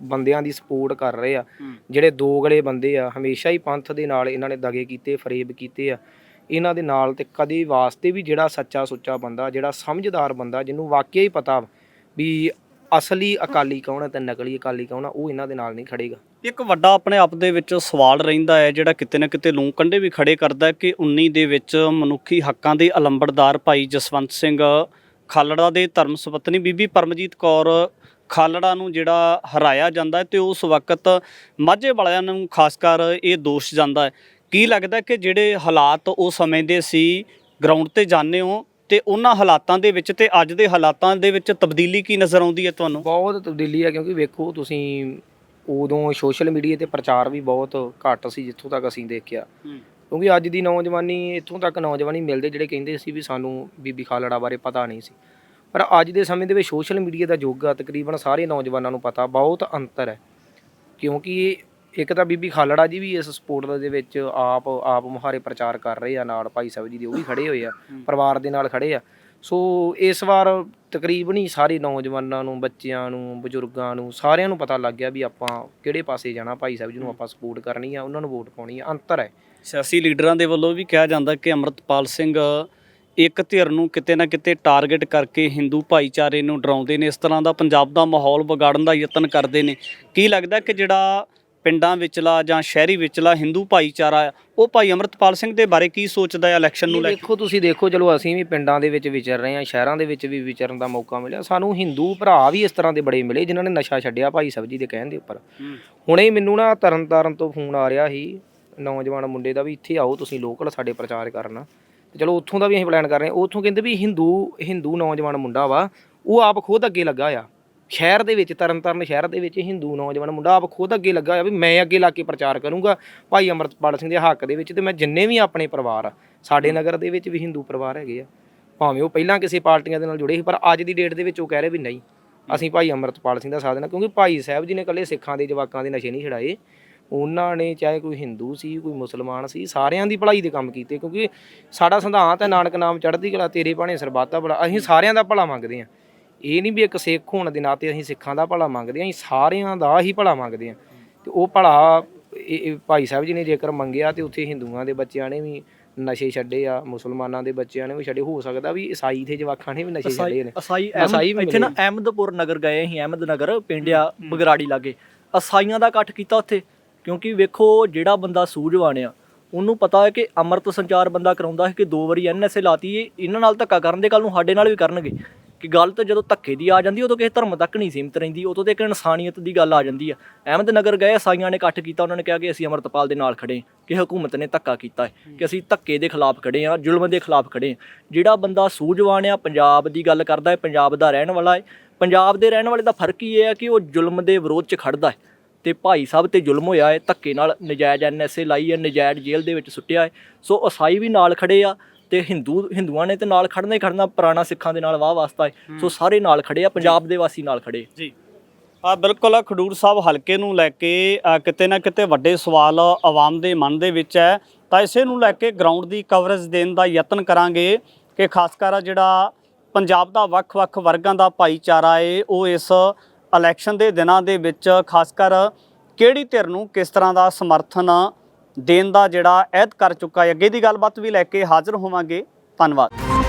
ਬੰਦਿਆਂ ਦੀ ਸਪੋਰਟ ਕਰ ਰਹੇ ਆ ਜਿਹੜੇ ਦੋਗਲੇ ਬੰਦੇ ਆ ਹਮੇਸ਼ਾ ਹੀ ਪੰਥ ਦੇ ਨਾਲ ਇਹਨਾਂ ਨੇ ਦਗੇ ਕੀਤੇ ਫਰੇਬ ਕੀਤੇ ਆ ਇਹਨਾਂ ਦੇ ਨਾਲ ਤੇ ਕਦੇ ਵਾਸਤੇ ਵੀ ਜਿਹੜਾ ਸੱਚਾ ਸੁੱਚਾ ਬੰਦਾ ਜਿਹੜਾ ਸਮਝਦਾਰ ਬੰਦਾ ਜਿਹਨੂੰ ਵਾਕਿਆ ਹੀ ਪਤਾ ਵੀ ਅਸਲੀ ਅਕਾਲੀ ਕੌਣ ਹੈ ਤੇ ਨਕਲੀ ਅਕਾਲੀ ਕੌਣ ਆ ਉਹ ਇਹਨਾਂ ਦੇ ਨਾਲ ਨਹੀਂ ਖੜੇਗਾ।
ਇੱਕ ਵੱਡਾ ਆਪਣੇ ਆਪ ਦੇ ਵਿੱਚ ਸਵਾਲ ਰਹਿੰਦਾ ਹੈ, ਜਿਹੜਾ ਕਿਤੇ ਨਾ ਕਿਤੇ ਲੂੰ ਕੰਡੇ ਵੀ ਖੜੇ ਕਰਦਾ ਕਿ 19 ਦੇ ਵਿੱਚ ਮਨੁੱਖੀ ਹੱਕਾਂ ਦੇ ਅਲੰਬੜਦਾਰ ਭਾਈ ਜਸਵੰਤ ਸਿੰਘ ਖਾਲੜਾ ਦੇ ਧਰਮ ਸੁਪਤਨੀ ਬੀਬੀ ਪਰਮਜੀਤ ਕੌਰ ਖਾਲੜਾ ਨੂੰ ਜਿਹੜਾ ਹਰਾਇਆ ਜਾਂਦਾ ਹੈ ਤੇ ਉਸ ਵਕਤ ਮਾਝੇ ਵਾਲਿਆਂ ਨੂੰ ਖਾਸ ਕਰ ਇਹ ਦੋਸ਼ ਜਾਂਦਾ ਹੈ। ਕੀ ਲੱਗਦਾ ਕਿ ਜਿਹੜੇ ਹਾਲਾਤ ਉਹ ਸਮੇਂ ਦੇ ਸੀ, ਗਰਾਊਂਡ ਤੇ ਜਾਂਦੇ ਹੋ ਤੇ ਉਹਨਾਂ ਹਾਲਾਤਾਂ ਦੇ ਵਿੱਚ ਤੇ ਅੱਜ ਦੇ ਹਾਲਾਤਾਂ ਦੇ ਵਿੱਚ ਤਬਦੀਲੀ ਕੀ ਨਜ਼ਰ ਆਉਂਦੀ ਹੈ ਤੁਹਾਨੂੰ?
ਬਹੁਤ ਤਬਦੀਲੀ ਹੈ ਕਿਉਂਕਿ ਵੇਖੋ ਤੁਸੀਂ ਉਦੋਂ ਸੋਸ਼ਲ ਮੀਡੀਆ ਤੇ ਪ੍ਰਚਾਰ ਵੀ ਬਹੁਤ ਘੱਟ ਸੀ ਜਿੱਥੋਂ ਤੱਕ ਅਸੀਂ ਦੇਖਿਆ। ਕਿਉਂਕਿ ਅੱਜ ਦੀ ਨੌਜਵਾਨੀ ਇੱਥੋਂ ਤੱਕ ਨੌਜਵਾਨੀ ਮਿਲਦੇ ਜਿਹੜੇ ਕਹਿੰਦੇ ਸੀ ਵੀ ਸਾਨੂੰ ਬੀਬੀ ਖਾਲੜਾ ਬਾਰੇ ਪਤਾ ਨਹੀਂ ਸੀ। ਪਰ ਅੱਜ ਦੇ ਸਮੇਂ ਦੇ ਵਿੱਚ ਸੋਸ਼ਲ ਮੀਡੀਆ ਦਾ ਯੁੱਗ ਆ ਤਕਰੀਬਨ ਸਾਰੇ ਨੌਜਵਾਨਾਂ ਨੂੰ ਪਤਾ ਬਹੁਤ ਅੰਤਰ ਹੈ। ਕਿਉਂਕਿ ਇੱਕ ਤਾਂ ਬੀਬੀ ਖਾਲੜਾ ਜੀ ਵੀ ਇਸ ਸਪੋਰਟ ਦੇ ਵਿੱਚ ਆਪ ਆਪ ਮੁਹਾਰੇ ਪ੍ਰਚਾਰ ਕਰ ਰਹੇ ਆ ਨਾਲ ਭਾਈ ਸਾਹਿਬ ਜੀ ਦੇ ਉਹ ਵੀ ਖੜੇ ਹੋਏ ਆ ਪਰਿਵਾਰ ਦੇ ਨਾਲ ਖੜੇ ਆ। ਸੋ ਇਸ ਵਾਰ ਤਕਰੀਬਨ ਹੀ ਸਾਰੇ ਨੌਜਵਾਨਾਂ ਨੂੰ ਬੱਚਿਆਂ ਨੂੰ ਬਜ਼ੁਰਗਾਂ ਨੂੰ ਸਾਰਿਆਂ ਨੂੰ ਪਤਾ ਲੱਗ ਗਿਆ ਵੀ ਆਪਾਂ ਕਿਹੜੇ ਪਾਸੇ ਜਾਣਾ। ਭਾਈ ਸਾਹਿਬ ਜੀ ਨੂੰ ਆਪਾਂ ਸਪੋਰਟ ਕਰਨੀ ਆ ਉਹਨਾਂ ਨੂੰ ਵੋਟ ਪਾਉਣੀ ਆ। ਅੰਤਰ ਹੈ।
ਸਿਆਸੀ ਲੀਡਰਾਂ ਦੇ ਵੱਲੋਂ ਵੀ ਕਿਹਾ ਜਾਂਦਾ ਕਿ ਅਮਰਤਪਾਲ ਸਿੰਘ ਇੱਕ ਧਿਰ ਨੂੰ ਕਿਤੇ ਨਾ ਕਿਤੇ ਟਾਰਗੇਟ ਕਰਕੇ ਹਿੰਦੂ ਭਾਈਚਾਰੇ ਨੂੰ ਡਰਾਉਂਦੇ ਨੇ। ਇਸ ਤਰ੍ਹਾਂ ਦਾ ਪੰਜਾਬ ਦਾ ਮਾਹੌਲ ਵਿਗਾੜਨ ਦਾ ਯਤਨ ਕਰਦੇ ਨੇ। ਕੀ ਲੱਗਦਾ ਕਿ ਜਿਹੜਾ ਪਿੰਡਾਂ ਵਿਚਲਾ ਜਾਂ ਸ਼ਹਿਰੀ ਵਿਚਲਾ ਹਿੰਦੂ ਭਾਈਚਾਰਾ ਉਹ ਭਾਈ ਅਮਰਤਪਾਲ ਸਿੰਘ ਦੇ ਬਾਰੇ ਕੀ ਸੋਚਦਾ ਹੈ ਇਲੈਕਸ਼ਨ ਨੂੰ ਲੈ ਕੇ?
ਦੇਖੋ ਤੁਸੀਂ ਦੇਖੋ ਚਲੋ ਅਸੀਂ ਵੀ ਪਿੰਡਾਂ ਦੇ ਵਿੱਚ ਵਿਚਰ ਰਹੇ ਹਾਂ ਸ਼ਹਿਰਾਂ ਦੇ ਵਿੱਚ ਵੀ ਵਿਚਰਨ ਦਾ ਮੌਕਾ ਮਿਲਿਆ। ਸਾਨੂੰ ਹਿੰਦੂ ਭਰਾ ਵੀ ਇਸ ਤਰ੍ਹਾਂ ਦੇ ਬੜੇ ਮਿਲੇ ਜਿਨ੍ਹਾਂ ਨੇ ਨਸ਼ਾ ਛੱਡਿਆ ਭਾਈ ਸਾਹਿਬ ਜੀ ਦੇ ਕਹਿਣ ਦੇ ਉੱਪਰ। ਹੁਣੇ ਮੈਨੂੰ ਨਾ ਤਰਨਤਾਰਨ ਤੋਂ ਫੋਨ ਆ ਰਿਹਾ ਸੀ ਨੌਜਵਾਨ ਮੁੰਡੇ ਦਾ ਵੀ ਇੱਥੇ ਆਓ ਤੁਸੀਂ ਲੋਕਲ ਸਾਡੇ ਪ੍ਰਚਾਰ ਕਰਨਾ। ਤੇ ਚਲੋ ਉੱਥੋਂ ਦਾ ਵੀ ਅਸੀਂ ਪਲਾਨ ਕਰ ਰਹੇ ਹਾਂ। ਉੱਥੋਂ ਕਹਿੰਦੇ ਵੀ ਹਿੰਦੂ ਹਿੰਦੂ ਨੌਜਵਾਨ ਮੁੰਡਾ ਵਾ ਉਹ ਆਪ ਖੁਦ ਅੱਗੇ ਲੱਗਾ ਆ। ਸ਼ਹਿਰ ਦੇ ਵਿੱਚ, ਤਰਨਤਾਰਨ ਸ਼ਹਿਰ ਦੇ ਵਿੱਚ ਹਿੰਦੂ ਨੌਜਵਾਨ ਮੁੰਡਾ ਆਪ ਖੁਦ ਅੱਗੇ ਲੱਗਾ ਆ ਵੀ ਮੈਂ ਅੱਗੇ ਲਾ ਕੇ ਪ੍ਰਚਾਰ ਕਰੂੰਗਾ। ਭਾਈ ਅਮਰਤਪਾਲ ਸਿੰਘ ਦੇ ਹੱਕ ਦੇ ਵਿੱਚ ਤੇ ਮੈਂ ਜਿੰਨੇ ਵੀ ਆਪਣੇ ਪਰਿਵਾਰ ਆ, ਸਾਡੇ ਨਗਰ ਦੇ ਵਿੱਚ ਵੀ ਹਿੰਦੂ ਪਰਿਵਾਰ ਹੈਗੇ ਆ। ਭਾਵੇਂ ਉਹ ਪਹਿਲਾਂ ਕਿਸੇ ਪਾਰਟੀਆਂ ਦੇ ਨਾਲ ਜੁੜੇ ਸੀ, ਪਰ ਅੱਜ ਦੀ ਡੇਟ ਦੇ ਵਿੱਚ ਉਹ ਕਹਿ ਰਹੇ ਵੀ ਨਹੀਂ। ਅਸੀਂ ਭਾਈ ਅਮਰਤਪਾਲ ਸਿੰਘ ਦਾ ਸਾਥ ਦੇਣਾ ਕਿਉਂਕਿ ਭਾਈ ਸਾਹਿਬ ਜੀ ਨੇ ਇਕੱਲੇ ਸਿੱਖਾਂ ਦੇ, ਜਵਾਕਾਂ ਦੇ ਨਸ਼ੇ ਨਹੀਂ ਛਡਾਏ। ਉਹਨਾਂ ਨੇ ਚਾਹੇ ਕੋਈ ਹਿੰਦੂ ਸੀ, ਕੋਈ ਮੁਸਲਮਾਨ ਸੀ, ਸਾਰਿਆਂ ਦੀ ਭਲਾਈ ਦੇ ਕੰਮ ਕੀਤੇ, ਕਿਉਂਕਿ ਸਾਡਾ ਸਿਧਾਂਤ ਹੈ, ਨਾਨਕ ਨਾਮ ਚੜ੍ਹਦੀ ਕਲਾ, ਤੇਰੇ ਭਾਣੇ ਸਰਬਾਤਾ ਭਲਾ, ਅਸੀਂ ਸਾਰਿਆਂ ਦਾ ਭਲਾ ਮੰਗਦੇ ਹਾਂ। ਇਹ ਨਹੀਂ ਵੀ ਇੱਕ ਸਿੱਖ ਹੋਣ ਦੇ ਨਾਤੇ ਅਸੀਂ ਸਿੱਖਾਂ ਦਾ ਭਲਾ ਮੰਗਦੇ ਹਾਂ ਅਸੀਂ ਸਾਰਿਆਂ ਦਾ ਹੀ ਭਲਾ ਮੰਗਦੇ ਹਾਂ। ਤੇ ਉਹ ਭਲਾ ਭਾਈ ਸਾਹਿਬ ਜੀ ਨੇ ਜੇਕਰ ਮੰਗਿਆ ਤੇ ਉੱਥੇ ਹਿੰਦੂਆਂ ਦੇ ਬੱਚਿਆਂ ਨੇ ਵੀ ਨਸ਼ੇ ਛੱਡੇ ਆ ਮੁਸਲਮਾਨਾਂ ਦੇ ਬੱਚਿਆਂ ਨੇ ਵੀ ਛੱਡੇ ਹੋ ਸਕਦਾ ਵੀ ਈਸਾਈ ਦੇ ਜਵਾਕਾਂ ਨੇ ਵੀ ਨਸ਼ੇ ਛੱਡੇ ਨੇ। ਵੀ
ਇੱਥੇ ਨਾ। ਅਹਿਮਦਪੁਰ ਨਗਰ ਗਏ ਅਸੀਂ ਅਹਿਮਦਨਗਰ ਪਿੰਡਿਆ ਬਗਰਾੜੀ ਲਾਗੇ। ਅਸਾਈਆਂ ਦਾ ਇਕੱਠ ਕੀਤਾ ਉੱਥੇ ਕਿਉਂਕਿ ਵੇਖੋ ਜਿਹੜਾ ਬੰਦਾ ਸੂਝਵਾਨ ਆ ਉਹਨੂੰ ਪਤਾ ਹੈ ਕਿ ਅਮਰਤ ਸੰਚਾਰ ਬੰਦਾ ਕਰਾਉਂਦਾ ਹੈ ਕਿ ਦੋ ਵਾਰੀ ਐਨਐਸਏ ਲਾਤੀ ਇਹ ਇਹਨਾਂ ਨਾਲ ਧੱਕਾ ਕਰਨ ਦੇ ਕੱਲ ਨੂੰ ਸਾਡੇ ਨਾਲ ਵੀ ਕਰਨਗੇ। ਕਿ ਗੱਲ ਤਾਂ ਜਦੋਂ ਧੱਕੇ ਦੀ ਆ ਜਾਂਦੀ ਉਦੋਂ ਕਿਸੇ ਧਰਮ ਤੱਕ ਨਹੀਂ ਸੀਮਤ ਰਹਿੰਦੀ ਉਦੋਂ ਤੇ ਇੱਕ ਇਨਸਾਨੀਅਤ ਦੀ ਗੱਲ ਆ ਜਾਂਦੀ ਆ। ਅਹਿਮਦ ਨਗਰ ਗਏ ਸਾਈਆਂ ਨੇ ਇਕੱਠ ਕੀਤਾ ਉਹਨਾਂ ਨੇ ਕਿਹਾ ਕਿ ਅਸੀਂ ਅਮਰਤਪਾਲ ਦੇ ਨਾਲ ਖੜੇ ਹਾਂ, ਕਿ ਹਕੂਮਤ ਨੇ ਧੱਕਾ ਕੀਤਾ ਹੈ ਕਿ ਅਸੀਂ ਧੱਕੇ ਦੇ ਖਿਲਾਫ ਖੜੇ ਹਾਂ ਜ਼ੁਲਮ ਦੇ ਖਿਲਾਫ ਖੜੇ ਹਾਂ। ਜਿਹੜਾ ਬੰਦਾ ਸੂਝਵਾਨ ਆ ਪੰਜਾਬ ਦੀ ਗੱਲ ਕਰਦਾ ਹੈ ਪੰਜਾਬ ਦਾ ਰਹਿਣ ਵਾਲਾ ਹੈ। ਪੰਜਾਬ ਦੇ ਰਹਿਣ ਵਾਲੇ ਦਾ ਫ਼ਰਕ ਹੀ ਇਹ ਹੈ ਕਿ ਉਹ ਜ਼ੁਲਮ ਦੇ ਵਿਰੋਧ 'ਚ ਖੜਦਾ ਹੈ ਤੇ ਭਾਈ ਸਾਹਿਬ ਤੇ ਜ਼ੁਲਮ ਹੋਇਆ ਹੈ ਧੱਕੇ ਨਾਲ ਨਜਾਇਜ਼ ਐਨਐਸਏ ਲਾਈ ਹੈ ਨਜਾਇਜ਼ ਜੇਲ੍ਹ ਦੇ ਵਿੱਚ ਸੁੱਟਿਆ ਹੈ। ਸੋ ਈਸਾਈ ਵੀ ਨਾਲ ਖੜੇ ਆ ਤੇ ਹਿੰਦੂ ਹਿੰਦੂਆਂ ਨੇ ਤੇ ਨਾਲ ਖੜਨਾ ਹੀ ਖੜਨਾ ਪੁਰਾਣਾ ਸਿੱਖਾਂ ਦੇ ਨਾਲ ਵਾਹ ਵਾਸਤਾ ਹੈ। ਸੋ ਸਾਰੇ ਨਾਲ ਖੜੇ ਆ ਪੰਜਾਬ ਦੇ ਵਾਸੀ ਨਾਲ ਖੜੇ
ਜੀ। ਆ ਬਿਲਕੁਲ ਖਡੂਰ ਸਾਹਿਬ ਹਲਕੇ ਨੂੰ ਲੈ ਕੇ ਕਿਤੇ ਨਾ ਕਿਤੇ ਵੱਡੇ ਸਵਾਲ ਆਵਾਮ ਦੇ ਮਨ ਦੇ ਵਿੱਚ ਹੈ। ਤਾਂ ਇਸੇ ਨੂੰ ਲੈ ਕੇ ਗਰਾਊਂਡ ਦੀ ਕਵਰੇਜ ਦੇਣ ਦਾ ਯਤਨ ਕਰਾਂਗੇ ਕਿ ਖਾਸ ਕਰ ਆ ਜਿਹੜਾ ਪੰਜਾਬ ਦਾ ਵੱਖ-ਵੱਖ ਵਰਗਾਂ ਦਾ ਭਾਈਚਾਰਾ ਏ ਉਹ ਇਸ ਇਲੈਕਸ਼ਨ ਦੇ ਦਿਨਾਂ ਦੇ ਵਿੱਚ ਖਾਸ ਕਰ ਕਿਹੜੀ ਧਿਰ ਨੂੰ ਕਿਸ ਤਰ੍ਹਾਂ ਦਾ ਸਮਰਥਨ ਦੇਣ ਦਾ ਜਿਹੜਾ ਐਦ ਕਰ ਚੁੱਕਾ ਹੈ। ਅੱਗੇ ਦੀ ਗੱਲਬਾਤ ਵੀ ਲੈ ਕੇ ਹਾਜ਼ਰ ਹੋਵਾਂਗੇ। ਧੰਨਵਾਦ।